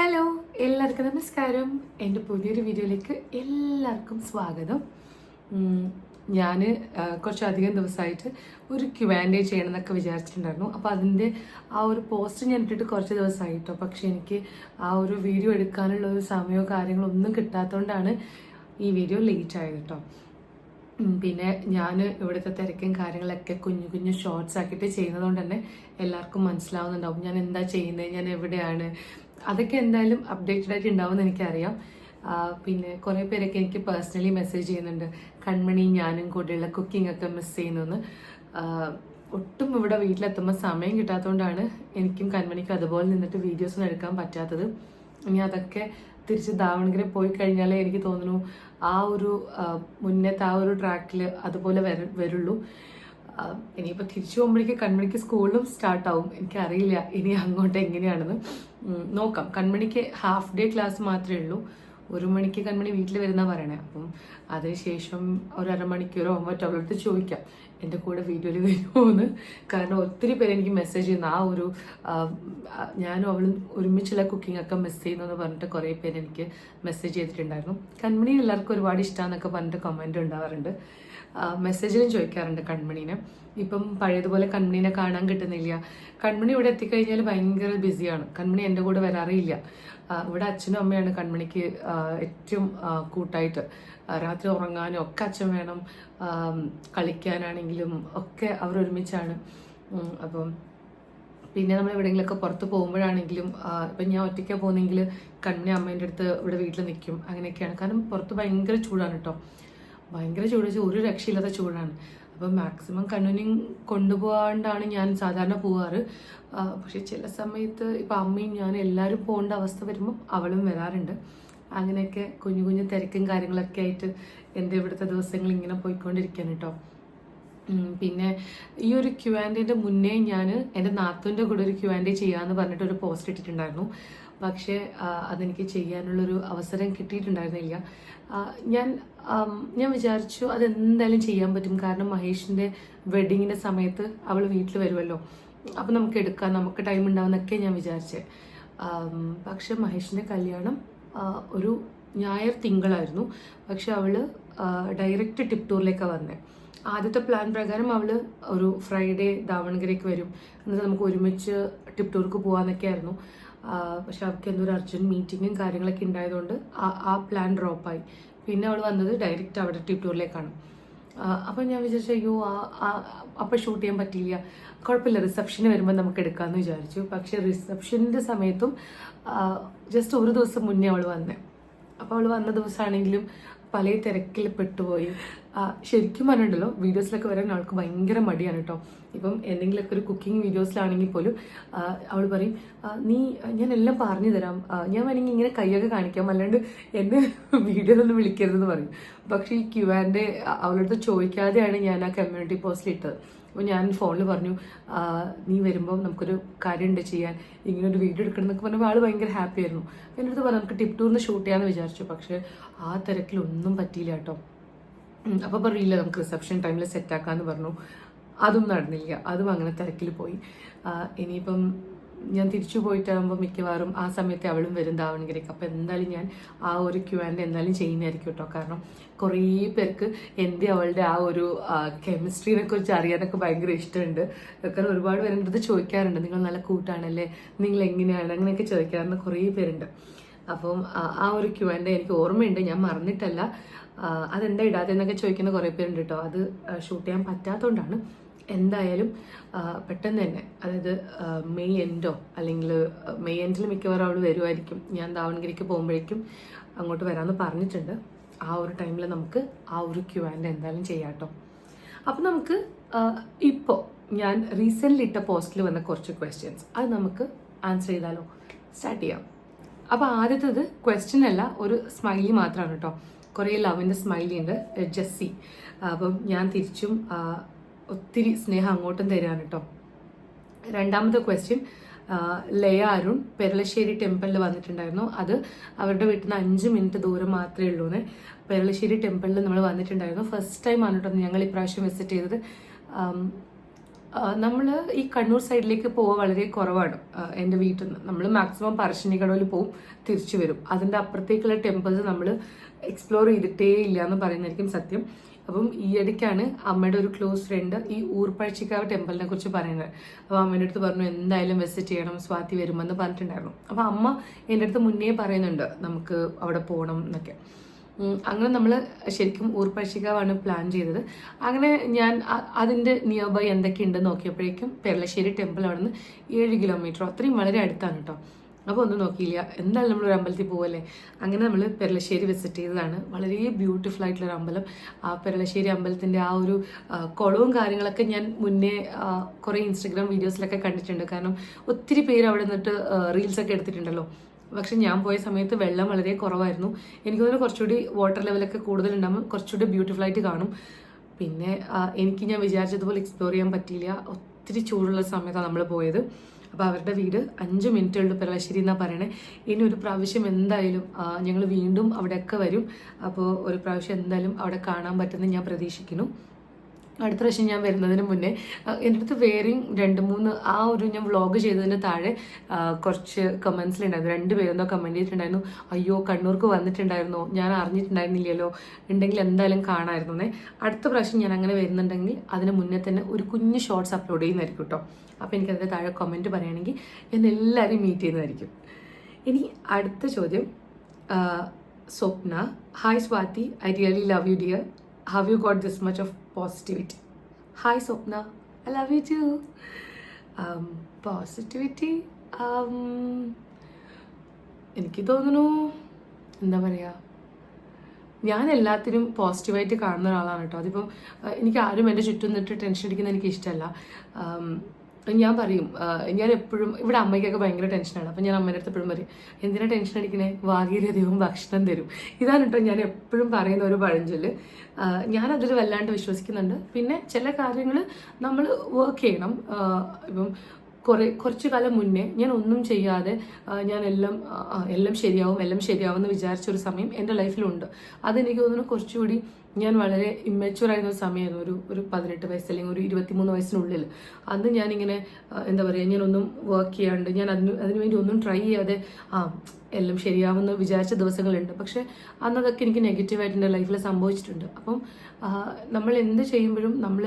Hello എല്ലാവർക്കും നമസ്കാരം. എന്റെ പുതിയൊരു വീഡിയോയിലേക്ക് എല്ലാവർക്കും സ്വാഗതം. ഞാൻ കുറച്ചധികം ദിവസമായിട്ട് ഒരു ക്യുവാൻഡേ ചെയ്യണം എന്നൊക്കെ വിചാരിച്ചിട്ടുണ്ടായിരുന്നു. അപ്പോൾ അതിന്റെ ആ ഒരു പോസ്റ്റ് ഞാൻ ഇട്ടിട്ട് കുറച്ച് ദിവസമായിട്ടോ. പക്ഷേ എനിക്ക് ആ ഒരു വീഡിയോ എടുക്കാനുള്ള ഒരു സമയമോ കാര്യങ്ങളോ ഒന്നും കിട്ടാത്തതുകൊണ്ടാണ് ഈ വീഡിയോ ലേറ്റ് ആയത് കേട്ടോ പിന്നെ ഞാൻ ഇവിടുത്തെ തിരക്കും കാര്യങ്ങളൊക്കെ കുഞ്ഞു കുഞ്ഞു ഷോർട്സ് ആക്കിയിട്ട് ചെയ്യുന്നതുകൊണ്ട് തന്നെ എല്ലാവർക്കും മനസ്സിലാവുന്നുണ്ടാവും. ഞാൻ എന്താ ചെയ്യുന്നത്? ഞാൻ എവിടെയാണ്? അതൊക്കെ എന്തായാലും അപ്ഡേറ്റഡ് ആയിട്ട് ഉണ്ടാവുമെന്ന് എനിക്കറിയാം. പിന്നെ കുറേ പേരൊക്കെ എനിക്ക് പേഴ്സണലി മെസ്സേജ് ചെയ്യുന്നുണ്ട്. കൺമണി ഞാനും കൂടെയുള്ള കുക്കിംഗ് ഒക്കെ മിസ് ചെയ്യുന്നു ഒട്ടും ഇവിടെ വീട്ടിലെത്തുമ്പോൾ സമയം കിട്ടാത്തതുകൊണ്ടാണ് എനിക്കും കൺമണിക്കും അതുപോലെ നിന്നിട്ട് വീഡിയോസ് എടുക്കാൻ പറ്റാത്തത്. ഇനി അതൊക്കെ തിരിച്ച് ദാവണഗിരി പോയി കഴിഞ്ഞാലേ എനിക്ക് തോന്നുന്നു ആ ഒരു മുന്നത്തെ ആ ഒരു ട്രാക്കിൽ അതുപോലെ വര വരുള്ളൂ. ഇനിയിപ്പോൾ തിരിച്ചു പോകുമ്പോഴേക്ക് കൺമണിക്ക് സ്കൂളിലും സ്റ്റാർട്ടാവും എനിക്കറിയില്ല ഇനി അങ്ങോട്ട് എങ്ങനെയാണെന്ന്. നോക്കാം. കൺമണിക്ക് ഹാഫ് ഡേ ക്ലാസ് മാത്രമേ ഉള്ളൂ. ഒരു മണിക്ക് കൺമണി വീട്ടിൽ വരുന്ന പറയണേ. അപ്പം അതിനുശേഷം ഒരു അരമണിക്കൂറോ മറ്റോ അവളടുത്ത് ചോദിക്കാം. എന്റെ കൂടെ വീഡിയോയിൽ വരുമോന്ന് കാരണം ഒത്തിരി പേര് എനിക്ക് മെസ്സേജ് ചെയ്യുന്ന. ആ ഒരു ഞാനും അവളും ഒരുമിച്ചുള്ള കുക്കിംഗ് ഒക്കെ മിസ് ചെയ്യുന്നു പറഞ്ഞിട്ട് കുറേ പേര് എനിക്ക് മെസ്സേജ് ചെയ്തിട്ടുണ്ടായിരുന്നു. കൺമണി എല്ലാവർക്കും ഒരുപാട് ഇഷ്ടമാണെന്നൊക്കെ പറഞ്ഞിട്ട് കമന്റ് ഉണ്ടാവാറുണ്ട്. മെസ്സേജിലും ചോദിക്കാറുണ്ട് കൺമണീനെ. ഇപ്പം പഴയതുപോലെ കൺമണീനെ കാണാൻ കിട്ടുന്നില്ല. കൺമണി ഇവിടെ എത്തിക്കഴിഞ്ഞാൽ ഭയങ്കര ബിസിയാണ്. കൺമണി എന്റെ കൂടെ വരാറില്ല ഇവിടെ അച്ഛനും അമ്മയാണ് കൺമണിക്ക് ഏറ്റവും കൂട്ടായിട്ട്. രാത്രി ഉറങ്ങാനും ഒക്കെ അച്ഛൻ വേണം. കളിക്കാനാണെങ്കിലും ഒക്കെ അവർ ഒരുമിച്ചാണ്. അപ്പം പിന്നെ നമ്മൾ എവിടെയെങ്കിലുമൊക്കെ പുറത്ത് പോകുമ്പോഴാണെങ്കിലും ഇപ്പം ഞാൻ ഒറ്റയ്ക്കാണ് പോകുന്നെങ്കിൽ കണ്ണിനെ അമ്മേന്റെ അടുത്ത് ഇവിടെ വീട്ടിൽ നിൽക്കും അങ്ങനെയൊക്കെയാണ്. കാരണം പുറത്ത് ഭയങ്കര ചൂടാണ് കേട്ടോ ഭയങ്കര ചൂട് വെച്ചാൽ ഒരു രക്ഷയില്ലാത്ത ചൂടാണ്. അപ്പം മാക്സിമം കണ്ണൂനിങ് കൊണ്ടുപോകാണ്ടാണ് ഞാൻ സാധാരണ പോവാറ്. പക്ഷേ ചില സമയത്ത് ഇപ്പം അമ്മയും ഞാനും എല്ലാവരും പോകേണ്ട അവസ്ഥ വരുമ്പോൾ അവളും വരാറുണ്ട്. അങ്ങനെയൊക്കെ കുഞ്ഞു കുഞ്ഞു തിരക്കും കാര്യങ്ങളൊക്കെ ആയിട്ട് എന്റെ ഇവിടുത്തെ ദിവസങ്ങൾ ഇങ്ങനെ പോയിക്കൊണ്ടിരിക്കുകയാണ് കേട്ടോ പിന്നെ ഈ ഒരു ക്യു മുന്നേ ഞാൻ എന്റെ നാത്തൂന്റെ കൂടെ ഒരു ക്യു ആൻഡ് ചെയ്യാമെന്ന് പറഞ്ഞിട്ട് ഒരു പോസ്റ്റ് ഇട്ടിട്ടുണ്ടായിരുന്നു. പക്ഷേ അതെനിക്ക് ചെയ്യാനുള്ളൊരു അവസരം കിട്ടിയിട്ടുണ്ടായിരുന്നില്ല. ഞാൻ ഞാൻ വിചാരിച്ചു അതെന്തായാലും ചെയ്യാൻ പറ്റും. കാരണം മഹേഷിന്റെ വെഡിങ്ങിന്റെ സമയത്ത് അവൾ വീട്ടിൽ വരുമല്ലോ അപ്പം നമുക്ക് എടുക്കാം നമുക്ക് ടൈം ഉണ്ടാവുമെന്നൊക്കെ ഞാൻ വിചാരിച്ചേ. പക്ഷെ മഹേഷിന്റെ കല്യാണം ഒരു ഞായർ തിങ്കളായിരുന്നു. പക്ഷെ അവൾ ഡയറക്റ്റ് ടിപ് ടൂറിലേക്കാണ് വന്നത് ആദ്യത്തെ പ്ലാൻ പ്രകാരം അവൾ ഒരു ഫ്രൈഡേ ദാവണഗിരിക്ക് വരും. എന്നിട്ട് നമുക്ക് ഒരുമിച്ച് ടിപ് ടൂർക്ക് പോകാമെന്നൊക്കെ ആയിരുന്നു പക്ഷെ അവൾക്ക് എന്തോ ഒരു അർജന്റ് മീറ്റിങ്ങും കാര്യങ്ങളൊക്കെ ഉണ്ടായതുകൊണ്ട് ആ പ്ലാൻ ഡ്രോപ്പായി പിന്നെ അവൾ വന്നത് ഡയറക്റ്റ് അവിടെ ട്യൂട്ടോറിലേക്കാണ് ടൂറിലേക്കാണ് അപ്പം ഞാൻ വിചാരിച്ചു അയ്യോ ആ അപ്പം ഷൂട്ട് ചെയ്യാൻ പറ്റില്ല കുഴപ്പമില്ല റിസപ്ഷന് വരുമ്പോൾ നമുക്ക് എടുക്കാമെന്ന് വിചാരിച്ചു. പക്ഷേ റിസപ്ഷന്റെ സമയത്തും ജസ്റ്റ് ഒരു ദിവസം മുന്നേ അവൾ വന്നേ. അപ്പോൾ അവൾ വന്ന ദിവസമാണെങ്കിലും പല തിരക്കിൽ പെട്ടുപോയി. ശരിക്കും പറഞ്ഞിട്ടുണ്ടല്ലോ വീഡിയോസിലൊക്കെ വരാൻ ആൾക്ക് ഭയങ്കര മടിയാണ് കേട്ടോ ഇപ്പം എന്തെങ്കിലുമൊക്കെ ഒരു കുക്കിംഗ് വീഡിയോസിലാണെങ്കിൽ പോലും അവൾ പറയും നീ ഞാൻ എല്ലാം പറഞ്ഞു തരാം. ഞാൻ വേണമെങ്കിൽ ഇങ്ങനെ കൈയൊക്കെ കാണിക്കാം. അല്ലാണ്ട് എന്നെ വീഡിയോയിലൊന്നും വിളിക്കരുതെന്ന് പറയും. പക്ഷേ ഈ ക്യുവാന്റെ അവളടുത്ത് ചോദിക്കാതെയാണ് ഞാൻ ആ കമ്മ്യൂണിറ്റി പോസ്റ്റിൽ ഇട്ടത്. അപ്പോൾ ഞാൻ ഫോണിൽ പറഞ്ഞു നീ വരുമ്പോൾ നമുക്കൊരു കാര്യമുണ്ട് ചെയ്യാൻ. ഇങ്ങനെ ഒരു വീഡിയോ എടുക്കണം എന്നൊക്കെ പറഞ്ഞപ്പോൾ ആൾ ഭയങ്കര ഹാപ്പി ആയിരുന്നു. എന്റെ അടുത്ത് പറഞ്ഞു നമുക്ക് ടിപ് ടൂറിന് ഷൂട്ട് ചെയ്യാമെന്ന് വിചാരിച്ചു. പക്ഷേ ആ തിരക്കിലൊന്നും പറ്റിയില്ല കേട്ടോ അപ്പോൾ പറയില്ല നമുക്ക് റിസപ്ഷൻ ടൈമിൽ സെറ്റാക്കാമെന്ന് പറഞ്ഞു. അതും നടന്നില്ല. അതും അങ്ങനെ തിരക്കിൽ പോയി. ഇനിയിപ്പം ഞാൻ തിരിച്ചു പോയിട്ടാകുമ്പോൾ മിക്കവാറും ആ സമയത്ത് അവളും വരും ദാവണഗിരിക്ക് അപ്പോൾ എന്തായാലും ഞാൻ ആ ഒരു ക്യൂ ആൻഡ് എന്തായാലും ചെയ്യുന്നതായിരിക്കും കേട്ടോ കാരണം കുറേ പേർക്ക് എന്റെ അവളുടെ ആ ഒരു കെമിസ്ട്രീനെ കുറിച്ച് അറിയാനൊക്കെ ഭയങ്കര ഇഷ്ടമുണ്ട്. കാരണം ഒരുപാട് അടുത്ത് ചോദിക്കാറുണ്ട്. നിങ്ങൾ നല്ല കൂട്ടാണല്ലേ? നിങ്ങൾ എങ്ങനെയാണ്? അങ്ങനെയൊക്കെ ചോദിക്കാറുണ്ട്. കുറേ പേരുണ്ട്. അപ്പം ആ- ഒരു ക്യൂ ആൻഡ് എനിക്ക് ഓർമ്മയുണ്ട്. ഞാൻ മറന്നിട്ടല്ല. അതെന്താ ഇടാതെ എന്നൊക്കെ ചോദിക്കുന്ന കുറേ പേരുണ്ട് കേട്ടോ അത് ഷൂട്ട് ചെയ്യാൻ പറ്റാത്തതുകൊണ്ടാണ് എന്തായാലും പെട്ടെന്ന് തന്നെ അതായത് മെയ് എൻഡോ അല്ലെങ്കിൽ മെയ് എൻഡിൽ മിക്കവാറും അവൾ വരുമായിരിക്കും ഞാൻ ദാവണഗിരിക്ക് പോകുമ്പോഴേക്കും അങ്ങോട്ട് വരാമെന്ന് പറഞ്ഞിട്ടുണ്ട്. ആ ഒരു ടൈമിൽ നമുക്ക് ആ ഒരു ക്യൂ ആൻഡ് എന്തായാലും ചെയ്യാം കേട്ടോ അപ്പം നമുക്ക് ഇപ്പോൾ ഞാൻ റീസെന്റ്ലി ഇട്ട പോസ്റ്റിൽ വന്ന കുറച്ച് ക്വസ്റ്റ്യൻസ് അത് നമുക്ക് ആൻസർ ചെയ്താലോ? സ്റ്റാർട്ട് ചെയ്യാം. അപ്പോൾ ആദ്യത്തേത് ക്വസ്റ്റ്യൻ അല്ല ഒരു സ്മൈലി മാത്രമാണ് കേട്ടോ കുറേ ലവിന്റെ സ്മൈലി ഉണ്ട് ജെസ്സി. അപ്പം ഞാൻ തിരിച്ചും ഒത്തിരി സ്നേഹം അങ്ങോട്ടും തരാണ് കേട്ടോ രണ്ടാമത്തെ ക്വസ്റ്റ്യൻ ലയ അരുൺ പെരളശ്ശേരി ടെമ്പിളിൽ വന്നിട്ടുണ്ടായിരുന്നു. അത് അവരുടെ വീട്ടിൽ നിന്ന് അഞ്ച് മിനിറ്റ് ദൂരം മാത്രമേ ഉള്ളൂ എന്ന് പെരളശ്ശേരി ടെമ്പിളിൽ നമ്മൾ വന്നിട്ടുണ്ടായിരുന്നു. ഫസ്റ്റ് ടൈം ആണ് കേട്ടോ ഞങ്ങൾ ഇപ്രാവശ്യം വിസിറ്റ് ചെയ്തത്. നമ്മൾ ഈ കണ്ണൂർ സൈഡിലേക്ക് പോവുക വളരെ കുറവാണ്. എന്റെ വീട്ടിൽ നിന്ന് നമ്മൾ മാക്സിമം പറശ്ശിനിക്കടവിൽ പോവും തിരിച്ചു വരും. അതിന്റെ അപ്പുറത്തേക്കുള്ള ടെമ്പിൾസ് നമ്മൾ എക്സ്പ്ലോർ ചെയ്തിട്ടേ ഇല്ല എന്ന് പറയുന്നതായിരിക്കും സത്യം. അപ്പം ഈ ഇടയ്ക്കാണ് അമ്മയുടെ ഒരു ക്ലോസ് ഫ്രണ്ട് ഈ ഊർപ്പഴച്ചിക്കാവ് ടെമ്പിളിനെ കുറിച്ച് പറയുന്നത്. അപ്പോൾ അമ്മേന്റെ അടുത്ത് പറഞ്ഞു എന്തായാലും വിസിറ്റ് ചെയ്യണം സ്വാതി വരുമെന്ന് പറഞ്ഞിട്ടുണ്ടായിരുന്നു. അപ്പോൾ അമ്മ എന്റെ അടുത്ത് മുന്നേ പറയുന്നുണ്ട് നമുക്ക് അവിടെ പോകണം എന്നൊക്കെ. അങ്ങനെ നമ്മൾ ശരിക്കും ഊർപ്പഴശ്ശിക്കാവാണ് പ്ലാൻ ചെയ്തത്. അങ്ങനെ ഞാൻ അതിന്റെ നിയർ ബൈ എന്തൊക്കെയുണ്ട് നോക്കിയപ്പോഴേക്കും പെരളശ്ശേരി ടെമ്പിൾ അവിടെ നിന്ന് ഏഴ് കിലോമീറ്റർ അത്രയും വളരെ അടുത്താണ് കേട്ടോ അപ്പോൾ ഒന്നും നോക്കിയില്ല. എന്തായാലും ഒരു അമ്പലത്തിൽ പോവല്ലേ? അങ്ങനെ നമ്മൾ പെരളശ്ശേരി വിസിറ്റ് ചെയ്തതാണ്. വളരെ ബ്യൂട്ടിഫുൾ ആയിട്ടുള്ളൊരു അമ്പലം. ആ പെരളശ്ശേരി അമ്പലത്തിന്റെ ആ ഒരു കുളവും കാര്യങ്ങളൊക്കെ ഞാൻ മുന്നേ കുറേ ഇൻസ്റ്റഗ്രാം വീഡിയോസിലൊക്കെ കണ്ടിട്ടുണ്ട്. കാരണം ഒത്തിരി പേര് അവിടെ നിന്നിട്ട് റീൽസൊക്കെ എടുത്തിട്ടുണ്ടല്ലോ. പക്ഷെ ഞാൻ പോയ സമയത്ത് വെള്ളം വളരെ കുറവായിരുന്നു. എനിക്ക് തോന്നുന്നു കുറച്ചുകൂടി വാട്ടർ ലെവലൊക്കെ കൂടുതലുണ്ടാകുമ്പോൾ കുറച്ചുകൂടി ബ്യൂട്ടിഫുൾ ആയിട്ട് കാണും. പിന്നെ എനിക്ക് ഞാൻ വിചാരിച്ചതുപോലെ എക്സ്പ്ലോർ ചെയ്യാൻ പറ്റിയില്ല. ഒത്തിരി ചൂടുള്ള സമയത്താണ് നമ്മൾ പോയത്. അപ്പോൾ അവരുടെ വീട് അഞ്ച് മിനിറ്റേ ഉള്ളൂ പെരളശ്ശേരി എന്നാണ് പറയണേ. ഇനി ഒരു പ്രാവശ്യം എന്തായാലും ഞങ്ങൾ വീണ്ടും അവിടെയൊക്കെ വരും. അപ്പോൾ ഒരു പ്രാവശ്യം എന്തായാലും അവിടെ കാണാൻ പറ്റുമെന്ന് ഞാൻ പ്രതീക്ഷിക്കുന്നു. അടുത്ത പ്രാവശ്യം ഞാൻ വരുന്നതിന് മുന്നേ എന്റെ അടുത്ത് വേറെയും രണ്ട് മൂന്ന് ആ ഒരു ഞാൻ വ്ളോഗ് ചെയ്തതിന് താഴെ കുറച്ച് കമൻസിലുണ്ടായിരുന്നു രണ്ട് പേരെന്തോ കമന്റ് ചെയ്തിട്ടുണ്ടായിരുന്നു. അയ്യോ കണ്ണൂർക്ക് വന്നിട്ടുണ്ടായിരുന്നോ? ഞാൻ അറിഞ്ഞിട്ടുണ്ടായിരുന്നില്ലല്ലോ. ഉണ്ടെങ്കിൽ എന്തായാലും കാണാമായിരുന്നേ. അടുത്ത പ്രാവശ്യം ഞാൻ അങ്ങനെ വരുന്നുണ്ടെങ്കിൽ അതിന് മുന്നേ തന്നെ ഒരു കുഞ്ഞ് ഷോർട്സ് അപ്ലോഡ് ചെയ്യുന്നതായിരിക്കും കേട്ടോ അപ്പോൾ എനിക്കതിന്റെ താഴെ കമന്റ് പറയുകയാണെങ്കിൽ ഞാൻ മീറ്റ് ചെയ്യുന്നതായിരിക്കും. ഇനി അടുത്ത ചോദ്യം. Swapna hi Swathi I really love you dear have you got this much of positivity hi Swapna I love you too positivity എനിക്ക് തോന്നുന്നു എന്താ പറയുക ഞാൻ എല്ലാത്തിനും പോസിറ്റീവായിട്ട് കാണുന്ന ഒരാളാണ് കേട്ടോ. അതിപ്പം എനിക്ക് ആരും എന്റെ ചുറ്റും നിന്നിട്ട് ടെൻഷൻ അടിക്കുന്നത് എനിക്ക് ഇഷ്ടമല്ല ആം, ഞാൻ പറയും ഞാൻ എപ്പോഴും ഇവിടെ അമ്മയ്ക്കൊക്കെ ഭയങ്കര ടെൻഷനാണ് അപ്പം ഞാൻ അമ്മേന്റെ അടുത്ത് എപ്പോഴും പറയും എന്തിനാ ടെൻഷൻ അടിക്കണേ? ദൈവം ഭക്ഷണം തരും. ഇതാണ് കേട്ടോ ഞാൻ എപ്പോഴും പറയുന്ന ഒരു പഴഞ്ചൊല്ല്. ഞാനതിൽ വല്ലാണ്ട് വിശ്വസിക്കുന്നുണ്ട്. പിന്നെ ചില കാര്യങ്ങൾ നമ്മൾ വർക്ക് ചെയ്യണം. ഇപ്പം കുറേ കുറച്ച് കാലം മുന്നേ ഞാൻ ഒന്നും ചെയ്യാതെ ഞാൻ എല്ലാം എല്ലാം ശരിയാവും എല്ലാം ശരിയാവും എന്ന് വിചാരിച്ചൊരു സമയം എന്റെ ലൈഫിലുണ്ട്. അതെനിക്ക് തോന്നുന്നു കുറച്ചുകൂടി ഞാൻ വളരെ ഇമ്മച്ചുവർ ആയിരുന്ന ഒരു സമയമായിരുന്നു. ഒരു ഒരു പതിനെട്ട് വയസ്സ് അല്ലെങ്കിൽ ഒരു ഇരുപത്തിമൂന്ന് വയസ്സിനുള്ളിൽ. അന്ന് ഞാനിങ്ങനെ എന്താ പറയുക ഞാനൊന്നും വർക്ക് ചെയ്യാണ്ട് ഞാൻ അതിന് അതിനുവേണ്ടി ഒന്നും ട്രൈ ചെയ്യാതെ ആ എല്ലാം ശരിയാവുമെന്ന് വിചാരിച്ച ദിവസങ്ങളുണ്ട്. പക്ഷെ അന്നതൊക്കെ എനിക്ക് നെഗറ്റീവായിട്ട് എന്റെ ലൈഫിൽ സംഭവിച്ചിട്ടുണ്ട്. അപ്പം നമ്മൾ എന്ത് ചെയ്യുമ്പോഴും നമ്മൾ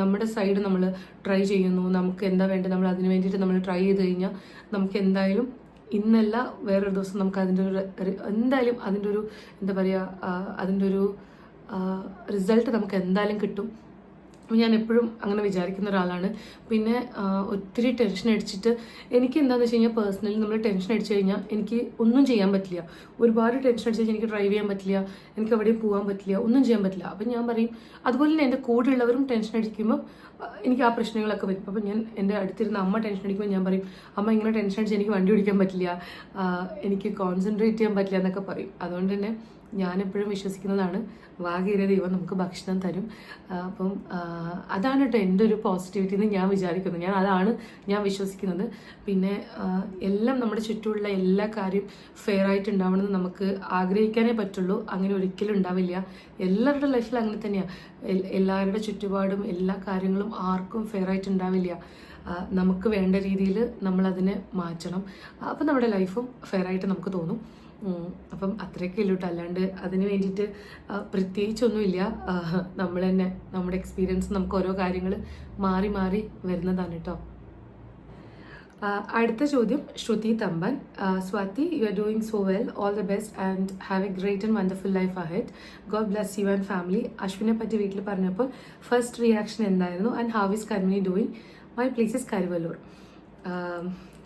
നമ്മുടെ സൈഡ് നമ്മൾ ട്രൈ ചെയ്യുന്നു. നമുക്ക് എന്താ വേണ്ടത് നമ്മൾ അതിന് വേണ്ടിയിട്ട് നമ്മൾ ട്രൈ ചെയ്ത് കഴിഞ്ഞാൽ നമുക്ക് എന്തായാലും ഇന്നല്ല വേറൊരു ദിവസം നമുക്ക് അതിന്റെ ഒരു എന്തായാലും അതിന്റെ ഒരു എന്താ പറയുക അതിന്റെ ഒരു റിസൾട്ട് നമുക്ക് എന്തായാലും കിട്ടും. ഞാൻ എപ്പോഴും അങ്ങനെ വിചാരിക്കുന്ന ഒരാളാണ്. പിന്നെ ഒത്തിരി ടെൻഷൻ അടിച്ചിട്ട് എനിക്ക് എന്താണെന്ന് വെച്ച് കഴിഞ്ഞാൽ പേഴ്സണലി നമ്മൾ ടെൻഷൻ അടിച്ചു കഴിഞ്ഞാൽ എനിക്ക് ഒന്നും ചെയ്യാൻ പറ്റില്ല. ഒരുപാട് ടെൻഷൻ അടിച്ച് എനിക്ക് ഡ്രൈവ് ചെയ്യാൻ പറ്റില്ല. എനിക്ക് എവിടെയും പോകാൻ പറ്റില്ല. ഒന്നും ചെയ്യാൻ പറ്റില്ല. അപ്പം ഞാൻ പറയും അതുപോലെ തന്നെ എന്റെ കൂടെയുള്ളവരും ടെൻഷൻ അടിക്കുമ്പോൾ എനിക്ക് ആ പ്രശ്നങ്ങളൊക്കെ വരും. അപ്പം ഞാൻ എന്റെ അടുത്തിരുന്ന അമ്മ ടെൻഷൻ അടിക്കുമ്പോൾ ഞാൻ പറയും അമ്മ ഇങ്ങനെ ടെൻഷൻ അടിച്ച് എനിക്ക് വണ്ടി ഓടിക്കാൻ പറ്റില്ല. എനിക്ക് കോൺസെൻട്രേറ്റ് ചെയ്യാൻ പറ്റില്ല എന്നൊക്കെ പറയും. അതുകൊണ്ട് തന്നെ ഞാനെപ്പോഴും വിശ്വസിക്കുന്നതാണ്. വാഗീര ദൈവം നമുക്ക് ഭക്ഷണം തരും. അപ്പം അതാണ് കേട്ടോ എന്റെ ഒരു പോസിറ്റിവിറ്റി എന്ന് ഞാൻ വിചാരിക്കുന്നു. ഞാൻ അതാണ് ഞാൻ വിശ്വസിക്കുന്നത്. പിന്നെ എല്ലാം നമ്മുടെ ചുറ്റുമുള്ള എല്ലാ കാര്യം ഫെയർ ആയിട്ട് ഉണ്ടാവണമെന്ന് നമുക്ക് ആഗ്രഹിക്കാനേ പറ്റുള്ളൂ. അങ്ങനെ ഒരിക്കലും ഉണ്ടാവില്ല. എല്ലാവരുടെ ലൈഫിൽ അങ്ങനെ തന്നെയാണ് എല്ലാവരുടെ ചുറ്റുപാടും എല്ലാ കാര്യങ്ങളും ആർക്കും ഫെയർ ആയിട്ട് ഉണ്ടാവില്ല നമുക്ക് വേണ്ട രീതിയിൽ നമ്മളതിനെ മാറ്റണം. അപ്പം നമ്മുടെ ലൈഫും ഫെയർ ആയിട്ട് നമുക്ക് തോന്നും. അപ്പം അത്രയൊക്കെ ഉള്ളൂ അല്ലാണ്ട് അതിന് വേണ്ടിയിട്ട് പ്രത്യേകിച്ചൊന്നുമില്ല. നമ്മൾ തന്നെ നമ്മുടെ എക്സ്പീരിയൻസ് നമുക്ക് ഓരോ കാര്യങ്ങൾ മാറി മാറി വരുന്നതാണ് കേട്ടോ അടുത്ത ചോദ്യം Shruti Thampan. Swathi you are doing so well all the best and have a great and wonderful life ahead God bless you and family അശ്വിനെ പറ്റി വീട്ടിൽ പറഞ്ഞപ്പോൾ ഫസ്റ്റ് റിയാക്ഷൻ എന്തായിരുന്നു and how is Karmini doing my place is Karuvallur